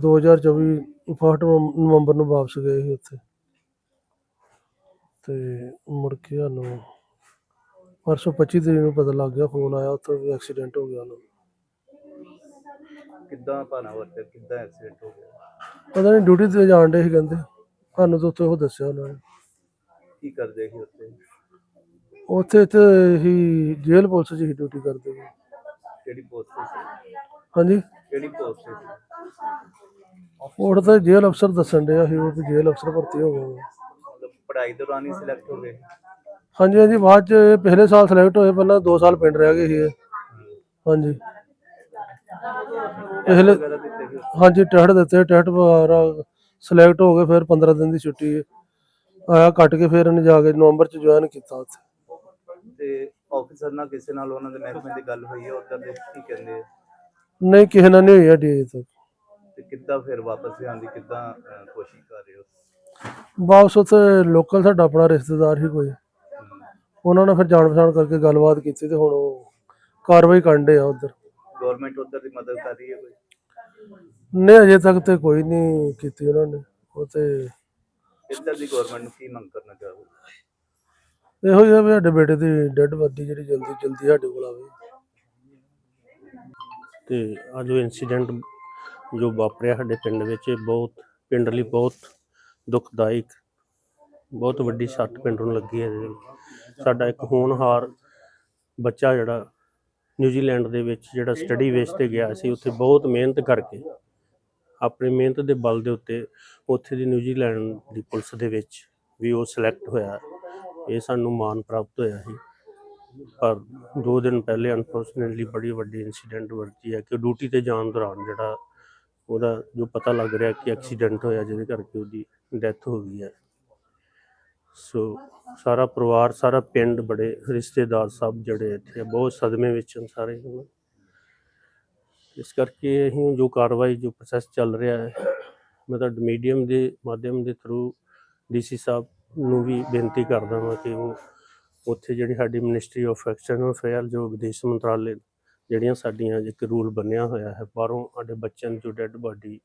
2024 ਫਸਟ ਨਵੰਬਰ ਨੂੰ ਵਾਪਸ ਗਏ ਸੀ ਉੱਥੇ। ਤੇ ਮੁੜ ਕੇ ਸਾਨੂੰ ਪਰਸੋਂ 25 ਤਰੀਕ ਨੂੰ ਪਤਾ ਲੱਗ ਗਿਆ ਫੋਨ ਆਇਆ ਉੱਥੇ ਵੀ ਐਕਸੀਡੈਂਟ ਹੋ ਗਿਆ ਉਹਨੂੰ। ਕਿੱਦਾਂ ਭਾਣਾ ਵਰਤਿਆ ਕਿੱਦਾਂ ਐਕਸੀਡੈਂਟ ਹੋ ਗਿਆ? ਪਤਾ ਨਹੀਂ ਡਿਊਟੀ ਤੇ ਜਾਣ ਡੇ ਸੀ ਕਹਿੰਦੇ। ਸਾਨੂੰ ਤਾਂ ਉੱਥੇ ਉਹ ਦੱਸਿਆ ਉਹਨਾਂ ਨੇ। ਕੀ ਕਰਦੇ ਸੀ ਉੱਥੇ? ਉੱਥੇ ਤੇ ਹੀ ਜੇਲ੍ਹ ਪੁਲਿਸ 'ਚ ਹੀ ਡਿਊਟੀ ਕਰਦੇ ਸੀ। ਕਿਹੜੀ ਪੋਸਟ ਤੇ ਸੀ? ਹਾਂਜੀ। ਕਿਹੜੀ ਪੋਸਟ ਤੇ ਸੀ? ਉਹ ਤਾਂ ਜੇਲ੍ਹ ਅਫਸਰ ਦੱਸਣ ਡਿਆ ਸੀ ਉਹ ਵੀ ਜੇਲ੍ਹ ਅਫਸਰ ਭਰਤੀ ਹੋ ਗਏ। ਮਤਲਬ ਪੜ੍ਹਾਈ ਦੌਰਾਨ ਹੀ ਸਿਲੈਕਟ ਹੋ ਗਏ? ਹਾਂਜੀ ਹਾਂਜੀ ਬਾਅਦ 'ਚ ਇਹ ਪਿਛਲੇ ਸਾਲ ਸਿਲੈਕਟ ਹੋਏ ਪਹਿਲਾਂ 2 ਸਾਲ ਪਿੰਡ ਰਹਿ ਗਏ ਸੀ ਇਹ। ਹਾਂਜੀ। ਪਿਛਲੇ ਵਗੈਰਾ ਦਿੱਤੇ ਸੀ? ਹਾਂਜੀ ਟੈਸਟ ਦਿੱਤੇ ਟੈਸਟ ਵਗੈਰਾ ਸਿਲੈਕਟ ਹੋ ਗਏ ਫਿਰ 15 ਦਿਨ ਦੀ ਛੁੱਟੀ ਆਇਆ ਕੱਟ ਕੇ ਫਿਰ ਇਹਨੇ ਜਾ ਕੇ ਨਵੰਬਰ 'ਚ ਜੁਆਇਨ ਕੀਤਾ ਉੱਥੇ। ਤੇ ਆਫੀਸਰ ਨਾਲ ਕਿਸੇ ਨਾਲ ਉਹਨਾਂ ਦੇ ਮਹਿਕਮੇ ਦੀ ਗੱਲ ਹੋਈ ਹੈ ਉਦੋਂ ਦੇ ਕੀ ਕਹਿੰਦੇ ਆ? ਨਹੀਂ ਕਿਸੇ ਨਾਲ ਨਹੀਂ ਹੋਈ ਸਾਡੀ ਅਜੇ ਤੱਕ। ਤੇ ਕਿੱਦਾਂ ਫਿਰ ਵਾਪਸ ਲਿਆਉਣ ਦੀ ਕਿੱਦਾਂ ਅਹ, ਕੋਸ਼ਿਸ਼ ਕਰ ਰਹੇ ਹੋ? ਵਾਪਸ ਉੱਥੇ ਲੋਕਲ ਸਾਡਾ ਆਪਣਾ ਰਿਸ਼ਤੇਦਾਰ ਹੀ ਕੋਈ। ਉਹਨਾਂ ਨੇ ਫਿਰ ਜਾਣ ਪਛਾਣ ਕਰਕੇ ਗੱਲਬਾਤ ਕੀਤੀ ਤੇ ਹੁਣ ਉਹ ਕਾਰਵਾਈ ਕਰਨ ਦੇ ਆ ਉਧਰ। ਗਵਰਨਮੈਂਟ ਉਧਰ ਦੀ ਮਦਦ ਕਰ ਰਹੀ ਹੈ ਕੋਈ? ਨਹੀਂ ਅਜੇ ਤੱਕ ਤੇ ਕੋਈ ਨਹੀਂ ਕੀਤੀ ਉਹਨਾਂ ਨੇ। ਉਹ ਤੇ ਇੱਧਰ ਦੀ ਗਵਰਨਮੈਂਟ ਨੂੰ ਕੀ ਮੰਗ ਕਰਨਾ ਚਾਹੋਗੇ? ਇਹੋ ਹੀ ਵੀ ਸਾਡੇ ਬੇਟੇ ਦੀ ਡੈੱਡ ਬਾਡੀ ਜਿਹੜੀ ਜਲਦੀ ਜਲਦੀ ਸਾਡੇ ਕੋਲ ਆਵੇ ਤੇ ਅੱਜ ਉਹ ਇਨਸੀਡੈਂਟ ਜੋ ਵਾਪਰਿਆ ਸਾਡੇ ਪਿੰਡ ਵਿੱਚ, ਇਹ ਬਹੁਤ, ਪਿੰਡ ਲਈ ਬਹੁਤ ਦੁਖਦਾਇਕ, ਬਹੁਤ ਵੱਡੀ ਸੱਟ ਪਿੰਡ ਨੂੰ ਲੱਗੀ ਹੈ ਇਹਦੇ ਵਿੱਚ। ਸਾਡਾ ਇੱਕ ਹੋਣਹਾਰ ਬੱਚਾ ਜਿਹੜਾ ਨਿਊਜ਼ੀਲੈਂਡ ਦੇ ਵਿੱਚ ਜਿਹੜਾ ਸਟੱਡੀ ਬੇਸ ਤੇ ਗਿਆ ਸੀ, ਉੱਥੇ ਬਹੁਤ ਮਿਹਨਤ ਕਰਕੇ, ਆਪਣੀ ਮਿਹਨਤ ਦੇ ਬਲ ਦੇ ਉੱਤੇ ਉੱਥੇ ਦੀ ਨਿਊਜ਼ੀਲੈਂਡ ਦੀ ਪੁਲਿਸ ਦੇ ਵਿੱਚ ਵੀ ਉਹ ਸਿਲੈਕਟ ਹੋਇਆ ਇਹ ਸਾਨੂੰ ਮਾਣ ਪ੍ਰਾਪਤ ਹੋਇਆ ਸੀ। ਪਰ ਦੋ ਦਿਨ ਪਹਿਲੇ ਅਨਫੋਰਚੂਨੇਟਲੀ ਬੜੀ ਵੱਡੀ ਇਨਸੀਡੈਂਟ ਵਰਤੀ ਹੈ ਕਿ ਡਿਊਟੀ ਤੇ ਜਾਣ ਦੌਰਾਨ ਜਿਹੜਾ ਉਹਦਾ ਜੋ ਪਤਾ ਲੱਗ ਰਿਹਾ ਕਿ ਐਕਸੀਡੈਂਟ ਹੋਇਆ ਜਿਹਦੇ ਕਰਕੇ ਉਹਦੀ ਡੈਥ ਹੋ ਗਈ ਹੈ। ਸੋ ਸਾਰਾ ਪਰਿਵਾਰ, ਸਾਰਾ ਪਿੰਡ, ਬੜੇ ਰਿਸ਼ਤੇਦਾਰ ਸਭ ਜਿਹੜੇ ਇੱਥੇ ਬਹੁਤ ਸਦਮੇ ਵਿੱਚ ਹਨ ਸਾਰੇ ਇਸ ਕਰਕੇ ਅਸੀਂ ਜੋ ਕਾਰਵਾਈ, ਜੋ ਪ੍ਰੋਸੈਸ ਚੱਲ ਰਿਹਾ ਹੈ ਮੈਂ ਤਾਂ ਮੀਡੀਅਮ ਦੇ ਮਾਧਿਅਮ ਦੇ ਥਰੂ ਡੀਸੀ ਸਾਹਿਬ ਨੂੰ ਵੀ ਬੇਨਤੀ ਕਰਦਾ ਹਾਂ ਕਿ ਉਹ ਉੱਥੇ ਜਿਹੜੀ ਸਾਡੀ ਮਿਨਿਸਟਰੀ ਆਫ ਐਕਸਟਰਨਲ ਅਫੇਅਰ ਜੋ ਵਿਦੇਸ਼ ਮੰਤਰਾਲੇ ਜਿਹੜੀਆਂ ਸਾਡੀਆਂ ਇੱਕ ਰੂਲ ਬਣਿਆ ਹੋਇਆ ਹੈ, ਬਾਹਰੋਂ ਸਾਡੇ ਬੱਚਿਆਂ ਦੀ ਜੋ ਡੈੱਡ ਬਾਡੀ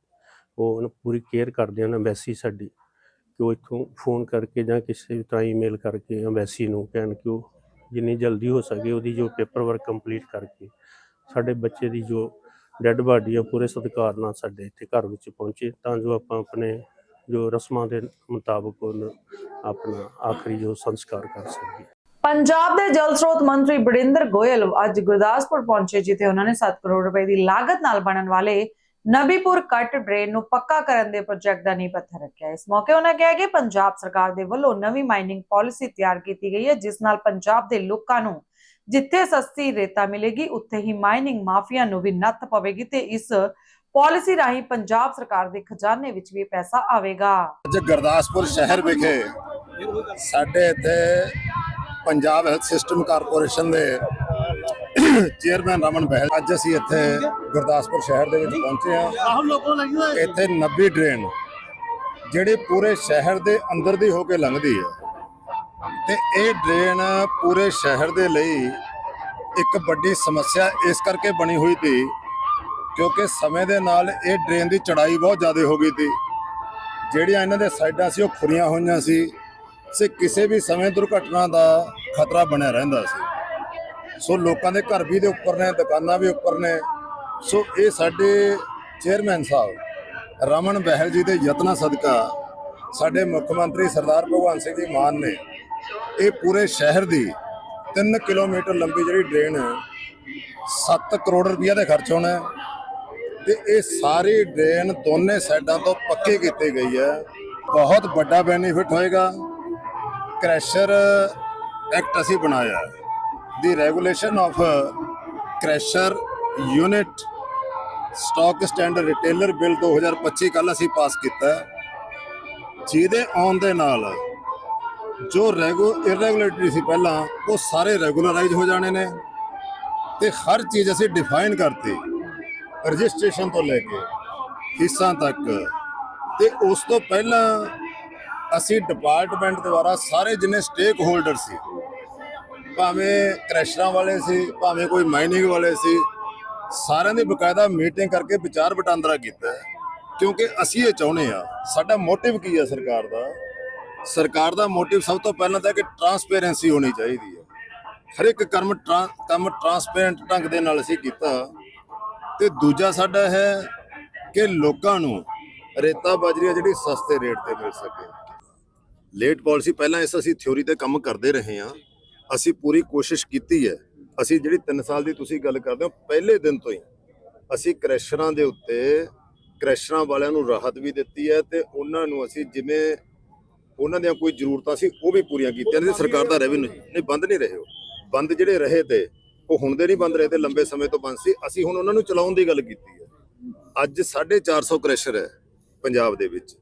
ਉਹ ਉਹਨੂੰ ਪੂਰੀ ਕੇਅਰ ਕਰਦੇ ਹਨ ਐਮਬੈਸੀ ਸਾਡੀ, ਕਿ ਉਹ ਇੱਥੋਂ ਫੋਨ ਕਰਕੇ ਜਾਂ ਕਿਸੇ ਵੀ ਤਰ੍ਹਾਂ ਈਮੇਲ ਕਰਕੇ ਐਮਬੈਸੀ ਨੂੰ ਕਹਿਣ ਕਿ ਉਹ ਜਿੰਨੀ ਜਲਦੀ ਹੋ ਸਕੇ ਉਹਦੀ ਜੋ ਪੇਪਰ ਵਰਕ ਕੰਪਲੀਟ ਕਰਕੇ ਸਾਡੇ ਬੱਚੇ ਦੀ ਜੋ ਡੈੱਡ ਬਾਡੀ ਆ, ਪੂਰੇ ਸਤਿਕਾਰ ਨਾਲ ਸਾਡੇ ਇੱਥੇ ਘਰ ਵਿੱਚ ਪਹੁੰਚੇ, ਤਾਂ ਜੋ ਆਪਾਂ ਆਪਣੇ ਜੋ ਰਸਮਾਂ ਦੇ ਮੁਤਾਬਕ ਆਪਣਾ ਆਖਰੀ ਜੋ ਸੰਸਕਾਰ ਕਰ ਸਕੀਏ ਪੰਜਾਬ ਦੇ ਜਲ ਸਰੋਤ ਮੰਤਰੀ ਬੜਿੰਦਰ ਗੋਇਲ ਅੱਜ ਗੁਰਦਾਸਪੁਰ ਪਹੁੰਚੇ, ਜਿੱਥੇ ਉਹਨਾਂ ਨੇ 7 ਕਰੋੜ ਰੁਪਏ ਦੀ ਲਾਗਤ ਨਾਲ ਬਣਨ ਵਾਲੇ ਨਬੀਪੁਰ ਕੱਟ ਡਰੇਨ ਨੂੰ ਪੱਕਾ ਕਰਨ ਦੇ ਪ੍ਰੋਜੈਕਟ ਦਾ ਨੀਂਹ ਪੱਥਰ ਰੱਖਿਆ। ਇਸ ਮੌਕੇ ਉਹਨਾਂ ਕਿਹਾ ਕਿ ਪੰਜਾਬ ਸਰਕਾਰ ਦੇ ਵੱਲੋਂ ਨਵੀਂ ਮਾਈਨਿੰਗ ਪਾਲਿਸੀ ਤਿਆਰ ਕੀਤੀ ਗਈ ਹੈ, ਜਿਸ ਨਾਲ ਪੰਜਾਬ ਦੇ ਲੋਕਾਂ ਨੂੰ ਜਿੱਥੇ ਸਸਤੀ ਰੇਤਾ ਮਿਲੇਗੀ, ਉੱਥੇ ਹੀ ਮਾਈਨਿੰਗ ਮਾਫੀਆ ਨੂੰ ਵੀ ਨੱਥ ਪਵੇਗੀ ਤੇ ਇਸ ਪਾਲਿਸੀ ਰਾਹੀਂ ਪੰਜਾਬ ਸਰਕਾਰ ਦੇ ਖਜ਼ਾਨੇ ਵਿੱਚ ਵੀ ਪੈਸਾ ਆਵੇਗਾ। ਅੱਜ ਗੁਰਦਾਸਪੁਰ ਸ਼ਹਿਰ ਵਿਖੇ ਸਾਡੇ ਇੱਥੇ ਪੰਜਾਬ ਹੈਲਥ ਸਿਸਟਮ ਕਾਰਪੋਰੇਸ਼ਨ ਦੇ ਚੇਅਰਮੈਨ ਰਮਨ ਬਹਿਲ ਅੱਜ ਅਸੀਂ ਇੱਥੇ ਗੁਰਦਾਸਪੁਰ ਸ਼ਹਿਰ ਦੇ ਵਿੱਚ ਪਹੁੰਚੇ ਹਾਂ। ਇੱਥੇ 90 ਡਰੇਨ ਜਿਹੜੀ ਪੂਰੇ ਸ਼ਹਿਰ ਦੇ ਅੰਦਰ ਦੀ ਹੋ ਕੇ ਲੰਘਦੀ ਹੈ। ਤੇ ਇਹ ਡਰੇਨ ਪੂਰੇ ਸ਼ਹਿਰ ਦੇ ਲਈ ਇੱਕ ਵੱਡੀ ਸਮੱਸਿਆ ਇਸ ਕਰਕੇ ਬਣੀ ਹੋਈ ਸੀ ਕਿਉਂਕਿ ਸਮੇਂ ਦੇ ਨਾਲ ਇਹ ਡਰੇਨ ਦੀ ਚੜਾਈ ਬਹੁਤ ਜ਼ਿਆਦਾ ਹੋ ਗਈ ਸੀ। ਜਿਹੜੀਆਂ ਇਹਨਾਂ ਦੇ ਸਾਈਡਾਂ ਸੀ, ਉਹ ਖੁਰੀਆਂ ਹੋਈਆਂ ਸੀ। ਸੇ ਕਿਸੇ ਵੀ ਸਮੇਂ ਦੁਰਘਟਨਾ ਦਾ ਖਤਰਾ ਬਣਿਆ ਰਹਿੰਦਾ ਸੀ। ਸੋ ਲੋਕਾਂ ਦੇ ਘਰ ਵੀ ਦੇ ਉੱਪਰ ਨੇ, ਦੁਕਾਨਾਂ ਵੀ ਉੱਪਰ ਨੇ। ਸੋ ਇਹ ਸਾਡੇ ਚੇਅਰਮੈਨ ਸਾਹਿਬ, ਰਮਨ ਬਹਿਲ ਜੀ ਦੇ ਯਤਨਾਂ ਸਦਕਾ ਸਾਡੇ ਮੁੱਖ ਮੰਤਰੀ ਸਰਦਾਰ ਭਗਵੰਤ ਸਿੰਘ ਜੀ ਮਾਨ ਨੇ ਇਹ ਪੂਰੇ ਸ਼ਹਿਰ ਦੀ 3 ਕਿਲੋਮੀਟਰ ਲੰਬੀ ਜਿਹੜੀ ਡਰੇਨ ਹੈ 7 ਕਰੋੜ ਰੁਪਈਆ ਦੇ ਖਰਚ ਹੋਣਾ ਹੈ। ਤੇ ਇਹ ਸਾਰੀ ਡਰੇਨ ਦੋਨੇ ਸਾਈਡਾਂ ਤੋਂ ਪੱਕੇ ਕੀਤੀ ਗਈ ਹੈ। ਬਹੁਤ ਵੱਡਾ ਬੈਨੀਫਿਟ ਹੋਏਗਾ। ਕ੍ਰੈਸ਼ਰ ਐਕਟ ਅਸੀਂ ਬਣਾਇਆ the regulation of crusher unit stock standard retailer bill 2025 ਕੱਲ ਅਸੀਂ ਪਾਸ ਕੀਤਾ ਜਿਹਦੇ ਆਉਣ ਦੇ ਨਾਲ ਜੋ ਰੈਗੂ ਇਰੈਗੂਲੇਟਰੀ ਸੀ ਪਹਿਲਾਂ, ਉਹ ਸਾਰੇ ਰੈਗੂਲਰਾਈਜ਼ ਹੋ ਜਾਣੇ ਨੇ। ਤੇ ਹਰ ਚੀਜ਼ ਅਸੀਂ ਡਿਫਾਈਨ ਕਰਤੀ। ਰਜਿਸਟ੍ਰੇਸ਼ਨ ਤੋਂ ਲੈ ਕੇ ਹਿੱਸਾਂ ਤੱਕ ਤੇ ਉਸ ਤੋਂ ਪਹਿਲਾਂ ਅਸੀਂ ਡਿਪਾਰਟਮੈਂਟ ਦੁਆਰਾ ਸਾਰੇ ਜਿੰਨੇ ਸਟੇਕ ਹੋਲਡਰ ਸੀ, ਭਾਵੇਂ ਕ੍ਰੈਸ਼ਰਾਂ ਵਾਲੇ ਸੀ, ਭਾਵੇਂ ਕੋਈ ਮਾਈਨਿੰਗ ਵਾਲੇ ਸੀ, ਸਾਰਿਆਂ ਦੀ ਬਕਾਇਦਾ ਮੀਟਿੰਗ ਕਰਕੇ ਵਿਚਾਰ ਵਟਾਂਦਰਾ ਕੀਤਾ ਕਿਉਂਕਿ ਅਸੀਂ ਇਹ ਚਾਹੁੰਦੇ ਆ ਸਾਡਾ ਮੋਟਿਵ ਕੀ ਹੈ ਸਰਕਾਰ ਦਾ? ਸਰਕਾਰ ਦਾ ਮੋਟਿਵ ਸਭ ਤੋਂ ਪਹਿਲਾਂ ਤਾਂ ਕਿ ਟਰਾਂਸਪੇਰੈਂਸੀ ਹੋਣੀ ਚਾਹੀਦੀ ਹੈ। ਹਰ ਇੱਕ ਕਰਮ ਟਰਾਂ- ਕੰਮ ਟਰਾਂਸਪੇਰੈਂਟ ਢੰਗ ਦੇ ਨਾਲ ਅਸੀਂ ਕੀਤਾ। ਤੇ ਦੂਜਾ ਸਾਡਾ ਹੈ ਕਿ ਲੋਕਾਂ ਨੂੰ ਰੇਤਾ ਬਾਜਰੀ ਜਿਹੜੀ ਸਸਤੇ ਰੇਟ ਤੇ ਮਿਲ ਸਕੇ। ਲੇਟ ਪਾਲਿਸੀ ਪਹਿਲਾਂ ਇਸ ਅਸੀਂ ਥਿਉਰੀ ਤੇ ਕੰਮ ਕਰਦੇ ਰਹੇ ਹਾਂ। ਅਸੀਂ ਪੂਰੀ ਕੋਸ਼ਿਸ਼ ਕੀਤੀ ਹੈ। ਅਸੀਂ ਜਿਹੜੀ 3 ਸਾਲ ਦੀ ਤੁਸੀਂ ਗੱਲ ਕਰਦੇ ਹੋ, ਪਹਿਲੇ ਦਿਨ ਤੋਂ ਹੀ ਅਸੀਂ ਕ੍ਰੈਸ਼ਰਾਂ ਦੇ ਉੱਤੇ ਕ੍ਰੈਸ਼ਰਾਂ ਵਾਲਿਆਂ ਨੂੰ ਰਾਹਤ ਵੀ ਦਿੱਤੀ ਹੈ ਤੇ ਉਹਨਾਂ ਨੂੰ ਅਸੀਂ ਜਿਵੇਂ ਉਹਨਾਂ ਦੀਆਂ ਕੋਈ ਜ਼ਰੂਰਤਾਂ ਸੀ, ਉਹ ਵੀ ਪੂਰੀਆਂ ਕੀਤੀਆਂ ਨੇ। ਸਰਕਾਰ ਦਾ ਰੈਵਨਿਊ ਨਹੀਂ, ਬੰਦ ਨਹੀਂ ਰਹੇ ਉਹ। ਬੰਦ ਜਿਹੜੇ ਰਹੇ ਤੇ ਉਹ ਹੁਣ ਦੇ ਨਹੀਂ ਬੰਦ ਰਹੇ, ਤੇ ਲੰਬੇ ਸਮੇਂ ਤੋਂ ਬੰਦ ਸੀ। ਅਸੀਂ ਹੁਣ ਉਹਨਾਂ ਨੂੰ ਚਲਾਉਣ ਦੀ ਗੱਲ ਕੀਤੀ ਹੈ। ਅੱਜ 450 ਕ੍ਰੈਸ਼ਰ ਹੈ ਪੰਜਾਬ ਦੇ ਵਿੱਚ।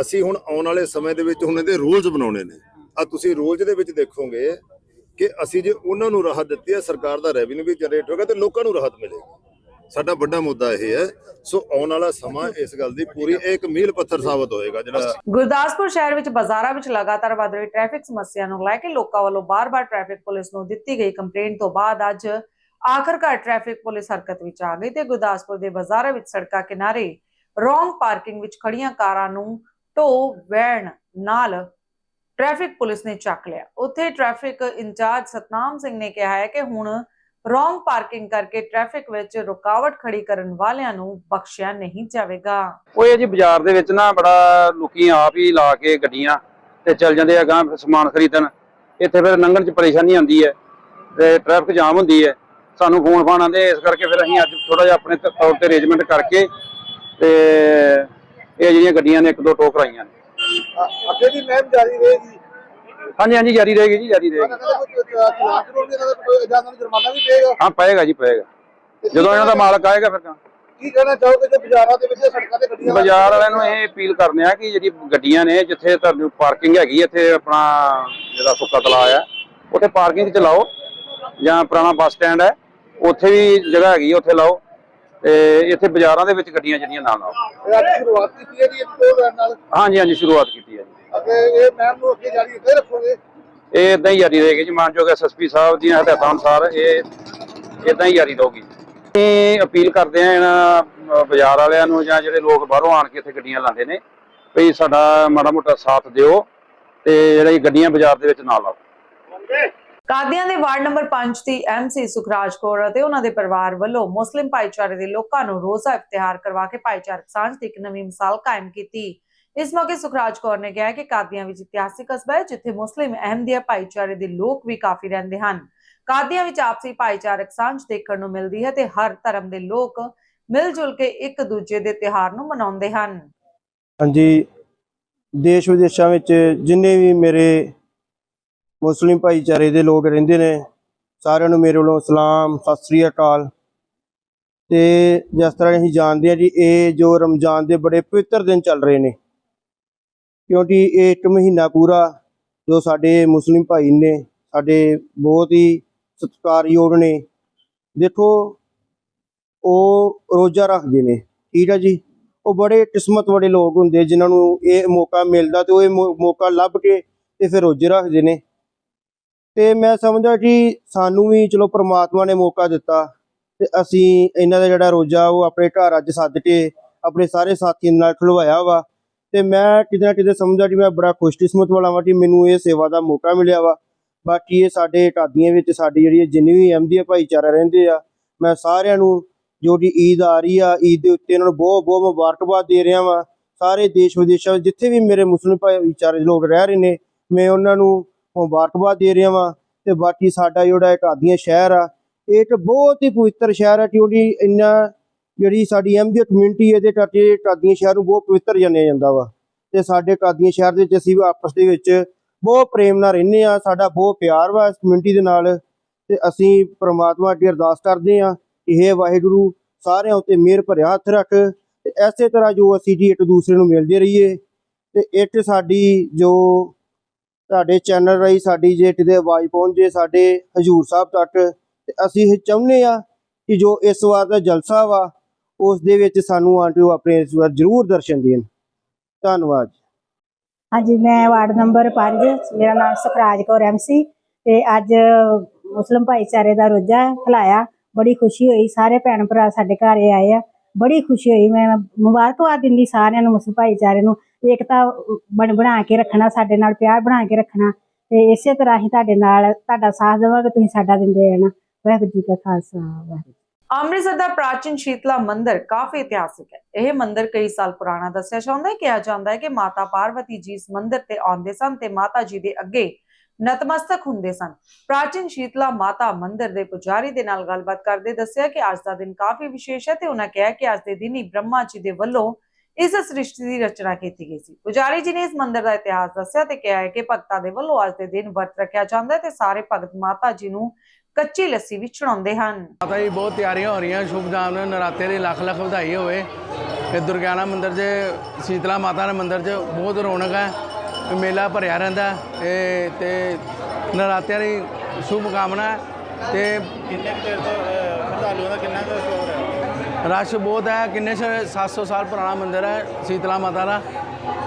ਅਸੀਂ ਹੁਣ ਆਉਣ ਵਾਲੇ ਸਮੇਂ ਦੇ ਵਿੱਚ ਹੁਣ ਇਹਦੇ ਰੂਲਸ ਬਣਾਉਣੇ ਨੇ। ਆ ਤੁਸੀਂ ਰੂਲਸ ਦੇ ਵਿੱਚ ਦੇਖੋਗੇ ਕਿ ਅਸੀਂ ਜੇ ਉਹਨਾਂ ਨੂੰ ਰਾਹਤ ਦਿੱਤੀ ਹੈ, ਸਰਕਾਰ ਦਾ ਰੈਵਨਿਊ ਵੀ ਜਨਰੇਟ ਹੋਗਾ ਤੇ ਲੋਕਾਂ ਨੂੰ ਰਾਹਤ ਮਿਲੇਗੀ। ਸਾਡਾ ਵੱਡਾ ਮੁੱਦਾ ਇਹ ਹੈ, ਸੋ ਆਉਣ ਵਾਲਾ ਸਮਾਂ ਇਸ ਗੱਲ ਦੀ ਪੂਰੀ ਇੱਕ ਮੀਲ ਪੱਥਰ ਸਾਬਤ ਹੋਏਗਾ, ਜਿਹੜਾ ਗੁਰਦਾਸਪੁਰ ਸ਼ਹਿਰ ਵਿੱਚ ਬਾਜ਼ਾਰਾਂ ਵਿੱਚ ਲਗਾਤਾਰ ਵਧ ਰਹੀ ਟ੍ਰੈਫਿਕ ਸਮੱਸਿਆ ਨੂੰ ਲੈ ਕੇ ਲੋਕਾਂ ਵੱਲੋਂ ਬਾਰ-ਬਾਰ ਟ੍ਰੈਫਿਕ ਪੁਲਿਸ ਨੂੰ ਦਿੱਤੀ ਗਈ ਕੰਪਲੇਂਟ ਤੋਂ ਬਾਅਦ ਅੱਜ ਆਖਰਕਾਰ ਟ੍ਰੈਫਿਕ ਪੁਲਿਸ ਹਰਕਤ ਵਿੱਚ ਆ ਗਈ ਤੇ ਗੁਰਦਾਸਪੁਰ ਦੇ ਬਾਜ਼ਾਰਾਂ ਵਿੱਚ ਸੜਕਾਂ ਕਿਨਾਰੇ ਰੋਂਗ ਪਾਰਕਿੰਗ ਵਿੱਚ ਖੜੀਆਂ ਕਾਰਾਂ ਨੂੰ ਢੋ ਵੈਣ ਨਾਲ ਟ੍ਰੈਫਿਕ ਪੁਲਿਸ ਨੇ ਚੱਕ ਲਿਆ। ਉੱਥੇ ਟ੍ਰੈਫਿਕ ਇੰਚਾਰਜ ਸਤਨਾਮ ਸਿੰਘ ਨੇ ਕਿਹਾ ਹੈ ਕਿ ਹੁਣ ਰੋਂਗ ਪਾਰਕਿੰਗ ਕਰਕੇ ਟ੍ਰੈਫਿਕ ਵਿੱਚ ਰੁਕਾਵਟ ਖੜੀ ਕਰਨ ਵਾਲਿਆਂ ਨੂੰ ਬਖਸ਼ਿਆ ਨਹੀਂ ਜਾਵੇਗਾ। ਉਹ ਇਹ ਜੀ ਬਾਜ਼ਾਰ ਦੇ ਵਿੱਚ ਨਾ ਬੜਾ ਲੋਕੀ ਆਪ ਹੀ ਲਾ ਕੇ ਗੱਡੀਆਂ ਤੇ ਚੱਲ ਜਾਂਦੇ ਆ ਗਾਂ ਸਮਾਨ ਖਰੀਦਣ। ਇੱਥੇ ਫਿਰ ਲੰਘਣ 'ਚ ਪਰੇਸ਼ਾਨੀ ਆਉਂਦੀ ਹੈ ਤੇ ਟ੍ਰੈਫਿਕ ਜਾਮ ਹੁੰਦੀ ਹੈ। ਸਾਨੂੰ ਫੋਨ ਫਾਨ ਆਉਂਦੇ ਇਸ ਕਰਕੇ ਫਿਰ ਅਸੀਂ ਅੱਜ ਥੋੜਾ ਜਿਹਾ ਆਪਣੇ ਤੌਰ ਤੇ ਅਰੇਂਜਮੈਂਟ ਕਰਕੇ ਤੇ ਇਹ ਜਿਹੜੀਆਂ ਗੱਡੀਆਂ ਨੇ ਇੱਕ ਦੋ ਟੋਕ ਕਰਾਈਆਂ ਨੇ। ਅੱਗੇ ਵੀ ਮੈਮ ਜਾਰੀ ਰਹੇਗੀ। ਹਾਂਜੀ ਹਾਂਜੀ ਜਾਰੀ ਰਹੇਗੀ ਜੀ ਜਾਰੀ ਰਹੇਗੀ। ਚਲਾਨ ਕਰੋਗੇ ਇਹਨਾਂ ਦਾ ਕੋਈ ਜਾਂ ਜੁਰਮਾਨਾ ਵੀ ਪਏਗਾ? ਹਾਂ ਪਏਗਾ ਜੀ ਪਏਗਾ। ਜਦੋਂ ਇਹਨਾਂ ਦਾ ਮਾਲਕ ਆਏਗਾ ਫਿਰ ਤਾਂ। ਕੀ ਕਹਿਣਾ ਚਾਹੋਗੇ ਕਿ ਬਾਜ਼ਾਰਾਂ ਦੇ ਵਿੱਚ ਸੜਕਾਂ ਤੇ ਗੱਡੀਆਂ ਬਾਜ਼ਾਰ ਵਾਲਿਆਂ ਨੂੰ ਇਹ ਅਪੀਲ ਕਰਨੇ ਆ ਕਿ ਜਿਹੜੀ ਗੱਡੀਆਂ ਨੇ ਜਿੱਥੇ ਤੁਹਾਨੂੰ ਪਾਰਕਿੰਗ ਹੈਗੀ ਇੱਥੇ ਆਪਣਾ ਜਿਹੜਾ ਸੁੱਕਾ ਤਲਾਅ ਆ ਉੱਥੇ ਪਾਰਕਿੰਗ 'ਚ ਲਾਓ ਜਾਂ ਪੁਰਾਣਾ ਬੱਸ ਸਟੈਂਡ ਹੈ ਉੱਥੇ ਵੀ ਜਗ੍ਹਾ ਹੈਗੀ ਉੱਥੇ ਲਾਓ ਤੇ ਇੱਥੇ ਬਾਜ਼ਾਰਾਂ ਦੇ ਵਿੱਚ ਗੱਡੀਆਂ ਜਿਹੜੀਆਂ ਨਾ ਲਾਓ ਇਹ ਅੱਜ ਸ਼ੁਰੂਆਤ ਕੀਤੀ ਹੈ ਜੀ ਇੱਕ ਦੋ ਵੈਨ ਨਾਲ? ਹਾਂਜੀ ਹਾਂਜੀ ਸ਼ੁਰੂਆਤ ਕੀਤੀ। ਇਹ ਮੈਮ ਨੂੰ ਅੱਗੇ ਜਾਰੀ ਇੱਥੇ ਰੱਖੋਗੇ? ਇਹ ਇਦਾਂ ਹੀ ਜਾਰੀ ਰਹੇਗੀ ਜੀ ਮਾਨਯੋਗ ਐਸਐਸਪੀ ਸਾਹਿਬ ਦੀਆਂ ਹਦਾਇਤਾਂ ਅਨੁਸਾਰ ਇਹ ਇਦਾਂ ਹੀ ਜਾਰੀ ਰਹੂਗੀ। ਇਹ ਅਪੀਲ ਕਰਦੇ ਆ ਇਹਨਾਂ ਬਾਜ਼ਾਰ ਵਾਲਿਆਂ ਨੂੰ ਜਾਂ ਜਿਹੜੇ ਲੋਕ ਬਾਹਰੋਂ ਆਣ ਕੇ ਇੱਥੇ ਗੱਡੀਆਂ ਲਾਉਂਦੇ ਨੇ ਵੀ ਸਾਡਾ ਮਾੜਾ ਮੋਟਾ ਸਾਥ ਦਿਓ ਤੇ ਜਿਹੜੀ ਗੱਡੀਆਂ ਬਾਜ਼ਾਰ ਦੇ ਵਿੱਚ ਨਾ ਲਾਓ। ਕਾਦੀਆਂ ਦੇ ਵਾਰਡ ਨੰਬਰ 5 ਦੀ ਐਮਸੀ ਸੁਖਰਾਜ ਕੌਰ ਅਤੇ ਉਹਨਾਂ ਦੇ ਪਰਿਵਾਰ ਵੱਲੋਂ ਮੁਸਲਿਮ ਭਾਈਚਾਰੇ ਦੇ ਲੋਕਾਂ ਨੂੰ ਰੋਜ਼ਾ ਇਫਤਿਹਾਰ ਕਰਵਾ ਕੇ ਭਾਈਚਾਰਕ ਸਾਂਝ ਦੀ ਇੱਕ ਨਵੀਂ ਮਿਸਾਲ ਕਾਇਮ ਕੀਤੀ। ਇਸ ਮੌਕੇ ਸੁਖਰਾਜ ਕੌਰ ਨੇ ਕਿਹਾ ਕਿ ਕਾਦੀਆਂ ਵਿੱਚ ਇਤਿਹਾਸਿਕ ਕਸਬਾ ਹੈ, ਜਿੱਥੇ ਮੁਸਲਿਮ ਅਹਿਮਦੀਆ ਭਾਈਚਾਰੇ ਦੇ ਲੋਕ ਵੀ ਕਾਫੀ ਰਹਿੰਦੇ ਹਨ। ਕਾਦੀਆਂ ਵਿੱਚ ਆਪਸੀ ਭਾਈਚਾਰਕ ਸਾਂਝ ਦੇਖਣ ਨੂੰ ਮਿਲਦੀ ਹੈ ਤੇ ਹਰ ਧਰਮ ਦੇ ਲੋਕ ਮਿਲ ਜੁਲ ਕੇ ਇੱਕ ਦੂਜੇ ਦੇ ਤਿਉਹਾਰ ਨੂੰ ਮਨਾਉਂਦੇ ਹਨ। ਹਾਂਜੀ ਦੇਸ਼ ਵਿਦੇਸ਼ਾਂ ਵਿੱਚ ਜਿੰਨੇ ਵੀ ਮੇਰੇ ਮੁਸਲਿਮ ਭਾਈਚਾਰੇ ਦੇ ਲੋਕ ਰਹਿੰਦੇ ਨੇ, ਸਾਰਿਆਂ ਨੂੰ ਮੇਰੇ ਵੱਲੋਂ ਸਲਾਮ, ਸਤਿ ਸ੍ਰੀ ਅਕਾਲ। ਤੇ ਜਿਸ ਤਰ੍ਹਾਂ ਅਸੀਂ ਜਾਣਦੇ ਹਾਂ ਜੀ, ਇਹ ਜੋ ਰਮਜ਼ਾਨ ਦੇ ਬੜੇ ਪਵਿੱਤਰ ਦਿਨ ਚੱਲ ਰਹੇ ਨੇ। ਕਿਉਂਕਿ ਇਹ ਇੱਕ ਮਹੀਨਾ ਪੂਰਾ ਜੋ ਸਾਡੇ ਮੁਸਲਿਮ ਭਾਈ ਨੇ, ਸਾਡੇ ਬਹੁਤ ਹੀ ਸਤਿਕਾਰਯੋਗ ਨੇ। ਦੇਖੋ, ਉਹ ਰੋਜ਼ਾ ਰੱਖਦੇ ਨੇ। ਠੀਕ ਆ ਜੀ? ਉਹ ਬੜੇ ਕਿਸਮਤ ਵਾਲੇ ਲੋਕ ਹੁੰਦੇ ਜਿਨ੍ਹਾਂ ਨੂੰ ਇਹ ਮੌਕਾ ਮਿਲਦਾ ਤੇ ਉਹ ਇਹ ਮੌ- ਮੌਕਾ ਲੱਭ ਕੇ ਤੇ ਫਿਰ ਰੋਜ਼ੇ ਰੱਖਦੇ ਨੇ। ਤੇ ਮੈਂ ਸਮਝਦਾ ਕਿ ਸਾਨੂੰ ਵੀ ਚਲੋ ਪ੍ਰਮਾਤਮਾ ਨੇ ਮੌਕਾ ਦਿੱਤਾ ਤੇ ਅਸੀਂ ਇਹਨਾਂ ਦਾ ਜਿਹੜਾ ਰੋਜ਼ਾ ਉਹ ਆਪਣੇ ਘਰ ਅੱਜ ਸੱਦ ਕੇ ਆਪਣੇ ਸਾਰੇ ਸਾਥੀਆਂ ਨਾਲ ਖੁਲਵਾਇਆ ਵਾ। ਤੇ ਮੈਂ ਕਿਤੇ ਨਾ ਕਿਤੇ ਸਮਝਦਾ ਕਿ ਮੈਂ ਬੜਾ ਖੁਸ਼ਕਿਸਮਤ ਵਾਲਾ ਵਾਂ ਕਿ ਮੈਨੂੰ ਇਹ ਸੇਵਾ ਦਾ ਮੌਕਾ ਮਿਲਿਆ ਵਾ। ਬਾਕੀ ਇਹ ਸਾਡੇ ਢਾਦੀਆਂ ਵਿੱਚ ਸਾਡੀ ਜਿਹੜੀ ਜਿੰਨੀ ਵੀ ਅਹਿਮਦੀਆ ਭਾਈਚਾਰਾ ਰਹਿੰਦੇ ਆ, ਮੈਂ ਸਾਰਿਆਂ ਨੂੰ ਜੋ ਕਿ ਈਦ ਆ ਰਹੀ ਆ, ਈਦ ਦੇ ਉੱਤੇ ਇਹਨਾਂ ਨੂੰ ਬਹੁਤ ਬਹੁਤ ਮੁਬਾਰਕਬਾਦ ਦੇ ਰਿਹਾ ਵਾਂ। ਸਾਰੇ ਦੇਸ਼ ਵਿਦੇਸ਼ਾਂ ਵਿੱਚ ਜਿੱਥੇ ਵੀ ਮੇਰੇ ਮੁਸਲਿਮ ਭਾਈਚਾਰੇ ਦੇ ਲੋਕ ਰਹਿ ਰਹੇ ਨੇ, ਮੈਂ ਉਹਨਾਂ ਨੂੰ ਮੁਬਾਰਕਬਾਦ ਦੇ ਰਿਹਾ ਵਾਂ। ਤੇ ਬਾਕੀ ਸਾਡਾ ਜਿਹੜਾ ਇਹ ਢਾਦੀਆਂ ਸ਼ਹਿਰ ਆ, ਇਹ ਇੱਕ ਬਹੁਤ ਹੀ ਪਵਿੱਤਰ ਸ਼ਹਿਰ ਆ ਕਿਉਂਕਿ ਇੰਨਾ ਜਿਹੜੀ ਸਾਡੀ ਅਹਿਮਦੀਆ ਕਮਿਊਨਿਟੀ ਇਹਦੇ ਕਰਕੇ ਢਾਦੀਆਂ ਸ਼ਹਿਰ ਨੂੰ ਬਹੁਤ ਪਵਿੱਤਰ ਜਾਣਿਆ ਜਾਂਦਾ ਵਾ। ਤੇ ਸਾਡੇ ਢਾਦੀਆਂ ਸ਼ਹਿਰ ਦੇ ਵਿੱਚ ਅਸੀਂ ਆਪਸ ਦੇ ਵਿੱਚ ਬਹੁਤ ਪ੍ਰੇਮ ਨਾਲ ਰਹਿੰਦੇ ਆ ਸਾਡਾ ਬਹੁਤ ਪਿਆਰ ਵਾ ਇਸ ਕਮਿਊਨਿਟੀ ਦੇ ਨਾਲ। ਤੇ ਅਸੀਂ ਪ੍ਰਮਾਤਮਾ ਅੱਗੇ ਅਰਦਾਸ ਕਰਦੇ ਆ ਕਿ ਹੇ ਵਾਹਿਗੁਰੂ, ਸਾਰਿਆਂ ਉੱਤੇ ਮਿਹਰ ਭਰਿਆ ਹੱਥ ਰੱਖ। ਤੇ ਐਸੇ ਤਰ੍ਹਾਂ ਜੋ ਅਸੀਂ ਜੀ ਇੱਕ ਦੂਸਰੇ ਨੂੰ ਮਿਲਦੇ ਰਹੀਏ। ਤੇ ਇੱਟ ਸਾਡੀ ਜੋ ਤੁਹਾਡੇ ਚੈਨਲ ਰਾਹੀਂ ਸਾਡੀ ਜੇ ਕਿਤੇ ਆਵਾਜ਼ ਪਹੁੰਚੇ ਸਾਡੇ ਹਜੂਰ ਸਾਹਿਬ ਤੱਕ, ਤੇ ਅਸੀਂ ਇਹ ਚਾਹੁੰਦੇ ਆ ਕਿ ਜੋ ਇਸ ਵਾਰ ਦਾ ਜਲਸਾ ਵਾ ਉਸ ਦੇ ਵਿੱਚ ਸਾਨੂੰ ਆਂਟੀ ਉਹ ਆਪਣੇ ਇਸ ਵਾਰ ਜ਼ਰੂਰ ਦਰਸ਼ਨ ਦੇਣ। ਧੰਨਵਾਦ। ਹਾਂਜੀ, ਮੈਂ ਵਾਰਡ ਨੰਬਰ 5 ਮੇਰਾ ਨਾਮ ਸੁਖਰਾਜ ਕੌਰ ਐਮਸੀ ਤੇ ਅੱਜ ਮੁਸਲਮ ਭਾਈਚਾਰੇ ਦਾ ਰੋਜ਼ਾ ਖਲਾਇਆ। ਬੜੀ ਖੁਸ਼ੀ ਹੋਈ, ਸਾਰੇ ਭੈਣ ਭਰਾ ਸਾਡੇ ਘਰ ਆਏ ਆ। ਬੜੀ ਖੁਸ਼ੀ ਹੋਈ, ਮੈਂ ਮੁਬਾਰਕਬਾਦ ਦਿੰਦੀ ਸਾਰਿਆਂ ਨੂੰ ਮੁਸਲਮ ਭਾਈਚਾਰੇ ਨੂੰ। ਏਕਤਾ ਬਣ ਬਣਾ ਕੇ ਰੱਖਣਾ, ਸਾਡੇ ਨਾਲ ਪਿਆਰ ਬਣਾ ਕੇ ਰੱਖਣਾ ਤੇ ਇਸੇ ਤਰ੍ਹਾਂ ਹੀ ਤੁਹਾਡੇ ਨਾਲ, ਤੁਹਾਡਾ ਸਾਥ ਦੇਵਾਂਗੇ, ਤੁਸੀਂ ਸਾਡਾ ਦਿੰਦੇ ਰਹਿਣਾ। ਵਾਹਿਗੁਰੂ ਜੀ ਕਾ ਖਾਲਸਾ, ਵਾਹਿਗੁਰੂ ਅੰਮ੍ਰਿਤਸਰ ਦਾ ਪ੍ਰਾਚੀਨ ਸ਼ੀਤਲਾ ਮੰਦਿਰ ਕਾਫੀ ਇਤਿਹਾਸਿਕ ਹੈ। ਇਹ ਮੰਦਿਰ ਕਈ ਸਾਲ ਪੁਰਾਣਾ ਦੱਸਿਆ ਜਾਂਦਾ ਹੈ। ਕਿਹਾ ਜਾਂਦਾ ਹੈ ਕਿ ਮਾਤਾ ਪਾਰਵਤੀ ਜੀ ਇਸ ਮੰਦਿਰ ਤੇ ਆਉਂਦੇ ਸਨ ਤੇ ਮਾਤਾ ਜੀ ਦੇ ਅੱਗੇ ਨਤਮਸਤਕ ਹੁੰਦੇ ਸਨ। ਪ੍ਰਾਚੀਨ ਸ਼ੀਤਲਾ ਮਾਤਾ ਮੰਦਿਰ ਦੇ ਪੁਜਾਰੀ ਦੇ ਨਾਲ ਗੱਲਬਾਤ ਕਰਦੇ ਦੱਸਿਆ ਕਿ ਅੱਜ ਦਾ ਦਿਨ ਕਾਫੀ ਵਿਸ਼ੇਸ਼ ਹੈ ਤੇ ਉਹਨਾਂ ਕਿਹਾ ਕਿ ਅੱਜ ਦੇ ਦਿਨ ਹੀ ਬ੍ਰਹਮਾ ਜੀ ਦੇ ਵੱਲੋਂ ਇਸ ਸ੍ਰਿਸ਼ਟੀ ਦੀ ਰਚਨਾ ਕੀਤੀ ਗਈ ਸੀ। ਪੁਜਾਰੀ ਜੀ ਨੇ ਇਸ ਮੰਦਿਰ ਦਾ ਇਤਿਹਾਸ ਦੱਸਿਆ ਤੇ ਕਿਹਾ ਹੈ ਕਿ ਭਗਤਾਂ ਦੇ ਵੱਲੋਂ ਅੱਜ ਦੇ ਦਿਨ ਵਰਤ ਰੱਖਿਆ ਜਾਂਦਾ ਹੈ ਤੇ ਸਾਰੇ ਭਗਤ ਮਾਤਾ ਜੀ ਨੂੰ ਕੱਚੀ ਲੱਸੀ ਵੀ ਚੜਾਉਂਦੇ ਹਨ। ਮਾਤਾ ਜੀ ਬਹੁਤ ਤਿਆਰੀਆਂ ਹੋ ਰਹੀਆਂ। ਸ਼ੁਭ ਨਾਮ ਨਰਾਤੇ ਦੀ ਲੱਖ ਲੱਖ ਵਧਾਈ ਹੋਵੇ। ਤੇ ਦੁਰਗਿਆਨਾ ਮੰਦਿਰ 'ਚ ਸੀਤਲਾ ਮਾਤਾ ਦੇ ਮੰਦਿਰ 'ਚ ਬਹੁਤ ਰੌਣਕ ਹੈ। ਤੇ ਮੇਲਾ ਭਰਿਆ ਰਹਿੰਦਾ ਹੈ। ਤੇ ਤੇ ਨਰਾਤਿਆਂ ਦੀ ਸ਼ੁਭ ਕਾਮਨਾ ਤੇ ਕਿੰਨੇ ਕੁ ਦੇਰ ਤੋਂ ਸ਼ਰਧਾਲੂਆਂ ਦਾ ਕਿੰਨਾ ਕੁ ਸ਼ੋਰ ਹੈ? ਰਸ਼ ਬਹੁਤ ਹੈ ਕਿੰਨੇ ਸ- 700 ਸਾਲ ਪੁਰਾਣਾ ਮੰਦਿਰ ਹੈ ਸੀਤਲਾ ਮਾਤਾ ਦਾ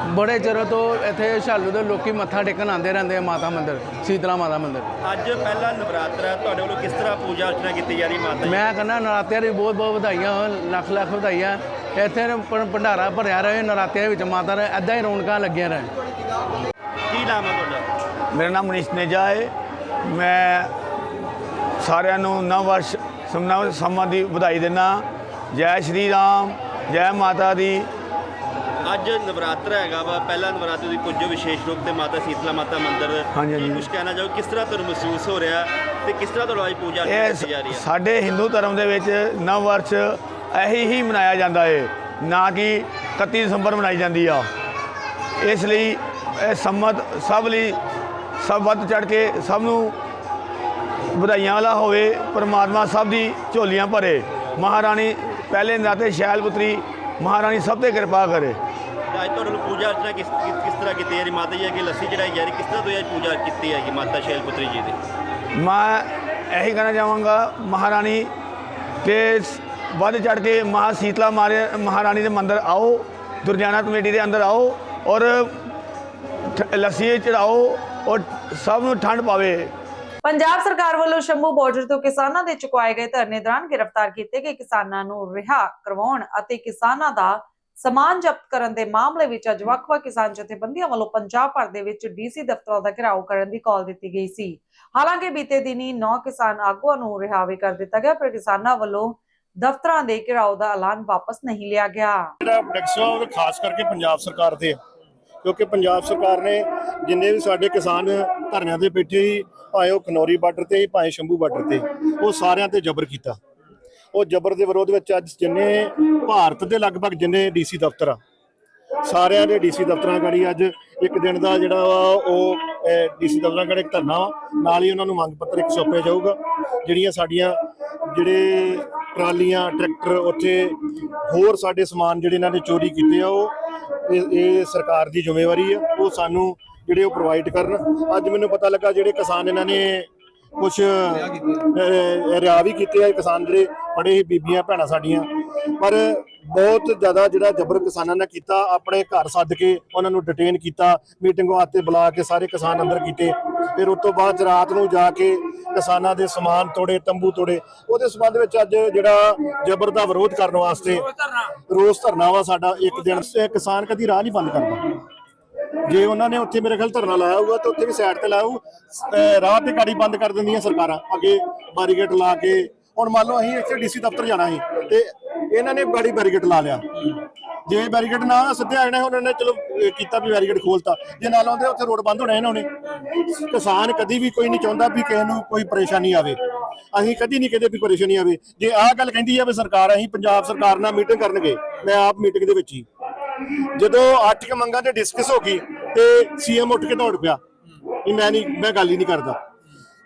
ਬੜੇ ਚਿਰ ਤੋਂ ਇੱਥੇ ਛਾਲੂ ਦੇ ਲੋਕੀ ਮੱਥਾ ਟੇਕਣ ਆਉਂਦੇ ਰਹਿੰਦੇ ਆ ਮਾਤਾ ਮੰਦਿਰ ਸੀਤਲਾ ਮਾਤਾ ਮੰਦਿਰ ਅੱਜ ਪਹਿਲਾ ਨਵਰਾਤਰਾ ਤੁਹਾਡੇ ਵੱਲੋਂ ਕਿਸ ਤਰ੍ਹਾਂ ਪੂਜਾ ਅਰਚਨਾ ਕੀਤੀ ਜਾ ਰਹੀ ਮਾਤਾ ਜੀ ਮੈਂ ਕਹਿੰਦਾ ਨਰਾਤਿਆਂ ਦੀ ਬਹੁਤ ਬਹੁਤ ਵਧਾਈਆਂ ਹੋਣ ਲੱਖ ਲੱਖ ਵਧਾਈਆਂ ਇੱਥੇ ਭੰਡਾਰਾ ਭਰਿਆ ਰਹੇ ਨਰਾਤਿਆਂ ਵਿੱਚ ਮਾਤਾ ਦੇ ਐਦਾਂ ਹੀ ਰੌਣਕਾਂ ਲੱਗੀਆਂ ਰਹਿਣ ਕੀ ਨਾਮ ਹੈ ਤੁਹਾਡਾ ਮੇਰਾ ਨਾਮ ਮਨੀਸ਼ ਨੇਜਾ ਹੈ ਮੈਂ ਸਾਰਿਆਂ ਨੂੰ ਨਵ ਵਰਸ਼ ਸਮਨਵ ਸਮਾਂ ਦੀ ਵਧਾਈ ਦਿੰਦਾ ਜੈ ਸ਼੍ਰੀ ਰਾਮ ਜੈ ਮਾਤਾ ਦੀ। ਅੱਜ ਨਵਰਾਤਰਾ ਹੈਗਾ ਵਾ। ਪਹਿਲਾ ਨਵਰਾਤਰੀ ਦੀ ਪੂਜੋ ਵਿਸ਼ੇਸ਼ ਰੂਪ ਤੇ ਮਾਤਾ ਸੀਤਲਾ ਮਾਤਾ ਮੰਦਿਰ। ਹਾਂਜੀ, ਹਾਂਜੀ। ਕੁਝ ਕਹਿਣਾ ਚਾਹੋ ਕਿਸ ਤਰ੍ਹਾਂ ਤੁਹਾਨੂੰ ਮਹਿਸੂਸ ਹੋ ਰਿਹਾ ਤੇ ਕਿਸ ਤਰ੍ਹਾਂ ਤੁਹਾਨੂੰ ਅੱਜ ਪੂਜਾ ਇਹ ਕੀਤੀ ਜਾ ਰਹੀ ਹੈ? ਸਾਡੇ ਹਿੰਦੂ ਧਰਮ ਦੇ ਵਿੱਚ ਨਵ ਵਰਸ਼ ਇਹੀ ਹੀ ਮਨਾਇਆ ਜਾਂਦਾ ਹੈ ਨਾ ਕਿ 31 ਦਸੰਬਰ ਮਨਾਈ ਜਾਂਦੀ ਆ। ਇਸ ਲਈ ਇਹ ਸੰਮਤ ਸਭ ਲਈ ਸਭ ਵੱਧ ਚੜ ਕੇ ਸਭ ਨੂੰ ਵਧਾਈਆਂ ਵਾਲਾ ਹੋਵੇ ਪਰਮਾਤਮਾ ਸਭ ਦੀ ਝੋਲੀਆਂ ਭਰੇ। ਮਹਾਰਾਣੀ ਪਹਿਲੇ ਨਾਤੇ ਸ਼ੈਲ ਪੁੱਤਰੀ ਮਹਾਰਾਣੀ ਸਭ ਤੇ ਕਿਰਪਾ ਕਰੇ। ਤੇ ਅੱਜ ਤੁਹਾਡੇ ਵੱਲੋਂ ਪੂਜਾ ਅਰਚਨਾ ਕਿਸ ਕਿਸ ਤਰ੍ਹਾਂ ਕੀਤੀ ਜਾ ਰਹੀ ਮਾਤਾ ਜੀ ਅੱਗੇ ਲੱਸੀ ਚੜਾਈ ਜਾ ਰਹੀ ਕਿਸ ਤਰ੍ਹਾਂ ਤੁਸੀਂ ਪੂਜਾ ਕੀਤੀ ਹੈਗੀ ਮਾਤਾ ਸ਼ੈਲਪੁਤਰੀ ਜੀ ਦੀ? ਮੈਂ ਇਹੀ ਕਹਿਣਾ ਚਾਹਾਂਗਾ ਮਹਾਰਾਣੀ ਕਿ ਸ- ਵੱਧ ਚੜ ਕੇ ਮਹਾ ਸੀਤਲਾ ਮਹਾਰਾਣੀ ਦੇ ਮੰਦਿਰ ਆਓ ਦੁਰਗਿਆਨਾ ਕਮੇਟੀ ਦੇ ਅੰਦਰ ਆਓ ਔਰ ਲੱਸੀ ਚੜਾਓ ਔਰ ਸਭ ਨੂੰ ਠੰਡ ਪਾਵੇ। ਪੰਜਾਬ ਸਰਕਾਰ ਵੱਲੋਂ ਸ਼ੰਭੂ ਬਾਰਡਰ ਤੋਂ ਕਿਸਾਨਾਂ ਦੇ ਚੁਕਵਾਏ ਗਏ ਧਰਨੇ ਦੌਰਾਨ ਗ੍ਰਿਫਤਾਰ ਕੀਤੇ ਗਏ ਕਿਸਾਨਾਂ ਨੂੰ ਰਿਹਾ ਕਰਵਾਉਣ ਅਤੇ ਕਿਸਾਨਾਂ ਦਾ ਸਮਾਨ ਜ਼ਬਤ ਕਰਨ ਦੇ ਮਾਮਲੇ ਵਿੱਚ ਅੱਜ ਵੱਖ-ਵੱਖ ਕਿਸਾਨ ਜਥੇਬੰਦੀਆਂ ਵੱਲੋਂ ਪੰਜਾਬ ਭਰ ਦੇ ਵਿੱਚ ਡੀਸੀ ਦਫ਼ਤਰਾਂ ਦਾ ਘਿਰਾਓ ਕਰਨ ਦੀ ਕਾਲ ਦਿੱਤੀ ਗਈ ਸੀ। ਹਾਲਾਂਕਿ ਬੀਤੇ ਦਿਨੀ 9 ਕਿਸਾਨ ਆਗੂਆਂ ਨੂੰ ਰਿਹਾ ਵੀ ਕਰ ਦਿੱਤਾ ਗਿਆ, ਪਰ ਕਿਸਾਨਾਂ ਵੱਲੋਂ ਦਫ਼ਤਰਾਂ ਦੇ ਘਿਰਾਓ ਦਾ ਐਲਾਨ ਵਾਪਸ ਨਹੀਂ ਲਿਆ ਗਿਆ। ਜਿਹੜਾ ਟੈਕਸ ਖਾਸ ਕਰਕੇ ਪੰਜਾਬ ਸਰਕਾਰ ਦੇ ਕਿਉਂਕਿ ਪੰਜਾਬ ਸਰਕਾਰ ਨੇ ਜਿੰਨੇ ਵੀ ਸਾਡੇ ਕਿਸਾਨ ਧਰਨਿਆਂ ਤੇ ਬੈਠੇ ਸੀ, ਭਾਵੇਂ ਉਹ ਖਨੌਰੀ ਬਾਰਡਰ ਤੇ ਭਾਵੇਂ ਸ਼ੰਭੂ ਬਾਰਡਰ ਤੇ, ਉਹ ਸਾਰਿਆਂ ਤੇ ਜ਼ਬਰ ਕੀਤਾ। ਉਹ ਜ਼ਬਰ ਦੇ ਵਿਰੋਧ ਵਿੱਚ ਅੱਜ ਜਿੰਨੇ ਭਾਰਤ ਦੇ ਲਗਭਗ ਜਿੰਨੇ ਡੀਸੀ ਦਫ਼ਤਰ ਆ, ਸਾਰਿਆਂ ਦੇ ਡੀਸੀ ਦਫ਼ਤਰਾਂ ਗਾੜੀ ਅੱਜ ਇੱਕ ਦਿਨ ਦਾ ਜਿਹੜਾ ਵਾ ਉਹ ਡੀਸੀ ਦਫ਼ਤਰਾਂ ਗਾੜੀ ਇੱਕ ਧਰਨਾ ਵਾ, ਨਾਲ ਹੀ ਉਹਨਾਂ ਨੂੰ ਮੰਗ ਪੱਤਰ ਇੱਕ ਸੌਂਪਿਆ ਜਾਊਗਾ, ਜਿਹੜੀਆਂ ਸਾਡੀਆਂ ਜਿਹੜੇ ਟਰਾਲੀਆਂ, ਟਰੈਕਟਰ, ਉੱਥੇ ਹੋਰ ਸਾਡੇ ਸਮਾਨ ਜਿਹੜੇ ਇਹਨਾਂ ਨੇ ਚੋਰੀ ਕੀਤੇ ਆ, ਉਹ ਇਹ ਇਹ ਸਰਕਾਰ ਦੀ ਜ਼ਿੰਮੇਵਾਰੀ ਆ, ਉਹ ਸਾਨੂੰ ਜਿਹੜੇ ਉਹ ਪ੍ਰੋਵਾਈਡ ਕਰਨ। ਅੱਜ ਮੈਨੂੰ ਪਤਾ ਲੱਗਾ ਜਿਹੜੇ ਕਿਸਾਨ ਇਹਨਾਂ ਨੇ ਕੁਝ ਰਿਆ ਵੀ ਕੀਤੇ ਆ ਕਿਸਾਨ ਜਿਹੜੇ ਬੜੇ ਹੀ ਬੀਬੀਆਂ ਭੈਣਾਂ ਸਾਡੀਆਂ। ਪਰ ਬਹੁਤ ਜ਼ਿਆਦਾ ਜਿਹੜਾ ਜ਼ਬਰ ਕਿਸਾਨਾਂ ਨੇ ਕੀਤਾ, ਆਪਣੇ ਘਰ ਸੱਦ ਕੇ ਉਹਨਾਂ ਨੂੰ ਡਿਟੇਨ ਕੀਤਾ ਮੀਟਿੰਗ ਵਾਸਤੇ ਬੁਲਾ ਕੇ ਸਾਰੇ ਕਿਸਾਨ ਅੰਦਰ ਕੀਤੇ। ਫਿਰ ਉਸ ਤੋਂ ਬਾਅਦ ਰਾਤ ਨੂੰ ਜਾ ਕੇ ਕਿਸਾਨਾਂ ਦੇ ਸਮਾਨ ਤੋੜੇ, ਤੰਬੂ ਤੋੜੇ। ਉਹਦੇ ਸੰਬੰਧ ਵਿੱਚ ਅੱਜ ਜਿਹੜਾ ਜ਼ਬਰ ਦਾ ਵਿਰੋਧ ਕਰਨ ਵਾਸਤੇ ਰੋਸ ਧਰਨਾ ਵਾ ਸਾਡਾ, ਇੱਕ ਦਿਨ। ਕਿਸਾਨ ਕਦੀ ਰਾਹ ਨਹੀਂ ਬੰਦ ਕਰਦਾ। ਜੇ ਉਹਨਾਂ ਨੇ ਉੱਥੇ ਮੇਰੇ ਖਿਆਲ ਧਰਨਾ ਲਾਇਆ ਹੋਊਗਾ ਤਾਂ ਉੱਥੇ ਵੀ ਸਾਈਡ ਤੇ ਲਾਇਆ ਹੋਊ ਰਾਹ ਤੇ ਗਾੜੀ ਬੰਦ ਕਰ ਦਿੰਦੀਆਂ ਸਰਕਾਰਾਂ, ਅੱਗੇ ਬੈਰੀਕੇਡ ਲਾ ਕੇ। ਹੁਣ ਮੰਨ ਲਓ ਅਸੀਂ ਇੱਥੇ ਡੀਸੀ ਦਫ਼ਤਰ ਜਾਣਾ ਸੀ ਤੇ ਇਹਨਾਂ ਨੇ ਗਾੜੀ ਬੈਰੀਗੇਟ ਲਾ ਲਿਆ। ਜੇ ਬੈਰੀਗੇਟ ਨਾ ਸਿੱਧੇ ਆ ਜਾਣਾ ਉਹਨਾਂ ਨੇ ਚਲੋ ਕੀਤਾ ਵੀ ਬੈਰੀਕੇਡ ਖੋਲਤਾ। ਜੇ ਨਾਲ ਆਉਂਦੇ ਉੱਥੇ ਰੋਡ ਬੰਦ ਹੋਣਾ ਇਹਨਾਂ ਨੇ। ਕਿਸਾਨ ਕਦੀ ਵੀ ਕੋਈ ਨਹੀਂ ਚਾਹੁੰਦਾ ਵੀ ਕਿਸੇ ਨੂੰ ਕੋਈ ਪਰੇਸ਼ਾਨੀ ਆਵੇ। ਅਸੀਂ ਕਦੀ ਨਹੀਂ ਕਹਿੰਦੇ ਵੀ ਪਰੇਸ਼ਾਨੀ ਆਵੇ। ਜੇ ਆਹ ਗੱਲ ਕਹਿੰਦੀ ਆ ਵੀ ਸਰਕਾਰ, ਅਸੀਂ ਪੰਜਾਬ ਸਰਕਾਰ ਨਾਲ ਮੀਟਿੰਗ ਕਰਨਗੇ, ਮੈਂ ਆਪ ਮੀਟਿੰਗ ਦੇ ਵਿੱਚ ਹੀ। ਜਦੋਂ ਅੱਠ ਕੇ ਮੰਗਾਂ ਤੇ ਡਿਸਕਸ ਹੋ ਗਈ ਤੇ ਸੀਐਮ ਉੱਠ ਕੇ ਦੌੜ ਪਿਆ। ਵੀ ਮੈਂ ਨਹੀਂ ਮੈਂ ਗੱਲ ਹੀ ਨਹੀਂ ਕਰਦਾ।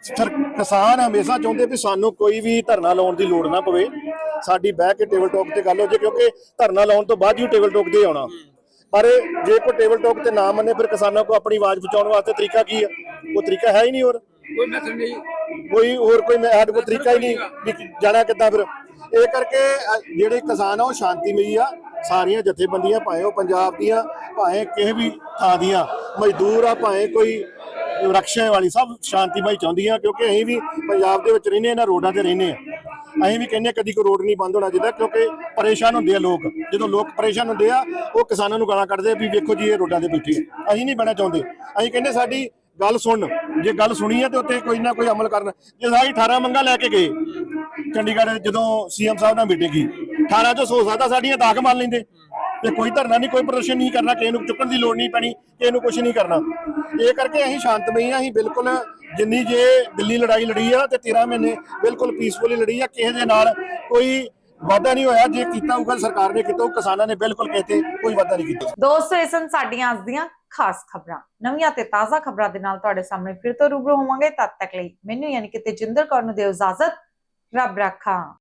ਸਰ ਕਿਸਾਨ ਹਮੇਸ਼ਾ ਚਾਹੁੰਦੇ ਵੀ ਸਾਨੂੰ ਕੋਈ ਵੀ ਧਰਨਾ ਲਾਉਣ ਦੀ ਲੋੜ ਨਾ ਪਵੇ। ਸਾਡੀ ਬਹਿ ਕੇ ਟੇਬਲ ਟਾਕ ਤੇ ਗੱਲ ਹੋ ਜੇ ਕਿਉਂਕਿ ਧਰਨਾ ਲਾਉਣ ਤੋਂ ਬਾਅਦ ਹੀ ਟੇਬਲ ਟਾਕ ਤੇ ਆਉਣਾ। ਪਰ ਜੇ ਕੋਈ ਟੇਬਲ ਟਾਕ ਤੇ ਨਾ ਮੰਨੇ ਫਿਰ ਕਿਸਾਨਾਂ ਕੋ ਆਪਣੀ ਆਵਾਜ਼ ਪਹੁੰਚਾਉਣ ਵਾਸਤੇ ਤਰੀਕਾ ਕੀ ਹੈ ਉਹ ਤਰੀਕਾ ਹੈ ਹੀ ਨਹੀਂ ਹੋਰ। ਕੋਈ ਮੈਸੇਜ ਨਹੀਂ। ਕੋਈ ਹੋਰ ਕੋਈ ਮੈਂ ਸਾਡੇ ਕੋਲ ਤਰੀਕਾ ਹੀ ਨਹੀਂ ਜਾਣਾ ਕਿੱਦਾਂ ਫਿਰ? ਇਹ ਕਰਕੇ ਜਿਹੜੇ ਕਿਸਾਨ ਆ, ਉਹ ਸ਼ਾਂਤੀਮਈ ਆ। ਸਾਰੀਆਂ ਜਥੇਬੰਦੀਆਂ, ਭਾਵੇਂ ਉਹ ਪੰਜਾਬ ਦੀਆਂ, ਭਾਵੇਂ ਕਿਸੇ ਵੀ ਥਾਂ ਦੀਆਂ, ਮਜ਼ਦੂਰ ਆ, ਭਾਵੇਂ ਕੋਈ ਰਕਸ਼ਾ ਵਾਲੀ, ਸਭ ਸ਼ਾਂਤੀਮਈ ਚਾਹੁੰਦੀਆਂ, ਕਿਉਂਕਿ ਅਸੀਂ ਵੀ ਪੰਜਾਬ ਦੇ ਵਿੱਚ ਰਹਿੰਦੇ ਇਹਨਾਂ ਰੋਡਾਂ ਤੇ ਰਹਿੰਦੇ ਆ। ਅਸੀਂ ਵੀ ਕਹਿੰਦੇ ਹਾਂ ਕਦੀ ਕੋਈ ਰੋਡ ਨਹੀਂ ਬੰਦ ਹੋਣਾ ਚਾਹੀਦਾ, ਕਿਉਂਕਿ ਪਰੇਸ਼ਾਨ ਹੁੰਦੇ ਆ ਲੋਕ। ਜਦੋਂ ਲੋਕ ਪਰੇਸ਼ਾਨ ਹੁੰਦੇ ਆ, ਉਹ ਕਿਸਾਨਾਂ ਨੂੰ ਗਾਲਾਂ ਕੱਢਦੇ ਆ ਵੀ ਵੇਖੋ ਜੀ, ਇਹ ਰੋਡਾਂ ਤੇ ਬੈਠੇ ਆ। ਅਸੀਂ ਨਹੀਂ ਬਹਿਣਾ ਚਾਹੁੰਦੇ। ਅਸੀਂ ਕਹਿੰਦੇ ਸਾਡੀ ਗੱਲ ਸੁਣ, ਜੇ ਗੱਲ ਸੁਣੀ ਹੈ ਤੇ ਉੱਤੇ ਕੋਈ ਨਾ ਕੋਈ ਅਮਲ ਕਰਨ। ਜੇ ਸਾਡੀ 18 ਮੰਗਾਂ ਲੈ ਕੇ ਗਏ, ਚੰਡੀਗੜ੍ਹ ਜਦੋਂ ਸੀਐਮ ਸਾਹਿਬ ਨਾਲ ਮੀਟਿੰਗ ਕੀਤੀ 18 ਚੋਂ ਸੌ ਸਕਦਾ ਸਾਡੀਆਂ ਦਾਗ ਮੰਨ ਲੈਂਦੇ। ਤੇ ਕੋਈ ਧਰਨਾ ਨਹੀਂ, ਕੋਈ ਪ੍ਰਦਰਸ਼ਨ ਨਹੀਂ ਕਰਨਾ, ਕਿਸੇ ਨੂੰ ਚੁੱਕਣ ਦੀ ਲੋੜ ਨਹੀਂ ਪੈਣੀ, ਕਿਸੇ ਨੂੰ ਕੁਝ ਨਹੀਂ ਕਰਨਾ। ਇਹ ਕਰਕੇ ਅਸੀਂ ਸ਼ਾਂਤਮਈ ਆ, ਅਸੀਂ ਬਿਲਕੁਲ ਜਿੰਨੀ ਜੇ ਦਿੱਲੀ ਲੜਾਈ ਲੜੀ ਆ ਤੇ 13 ਮਹੀਨੇ ਬਿਲਕੁਲ ਪੀਸਫੁਲੀ ਲੜੀ ਆ, ਕਿਸੇ ਦੇ ਨਾਲ ਕੋਈ ਵਾਅਦਾ ਨਹੀਂ ਹੋਇਆ, ਜੇ ਕੀਤਾ ਹੋਊਗਾ ਸਰਕਾਰ ਨੇ ਕੀਤਾ ਉਹ ਕਿਸਾਨਾਂ ਨੇ ਬਿਲਕੁਲ ਕਹਤੇ, ਕੋਈ ਵਾਅਦਾ ਨਹੀਂ ਕੀਤਾ। ਦੋਸਤੋ, ਇਹ ਸਨ ਸਾਡੀਆਂ ਅੱਜ ਦੀਆਂ ਖਾਸ ਖਬਰਾਂ। ਨਵੀਆਂ ਤੇ ਤਾਜ਼ਾ ਖਬਰਾਂ ਦੇ ਨਾਲ ਤੁਹਾਡੇ ਸਾਹਮਣੇ ਫਿਰ ਤੋਂ ਰੂਬਰੂ ਹੋਵਾਂਗੇ। ਤਦ ਤੱਕ ਲਈ ਮੈਨੂੰ ਯਾਨੀ ਕਿ ਤੇਜਿੰਦਰ ਕੌਰ ਨੂੰ ਦਿਓ ਇਜਾਜ਼ਤ। ਰੱਬ ਰਾਖਾ।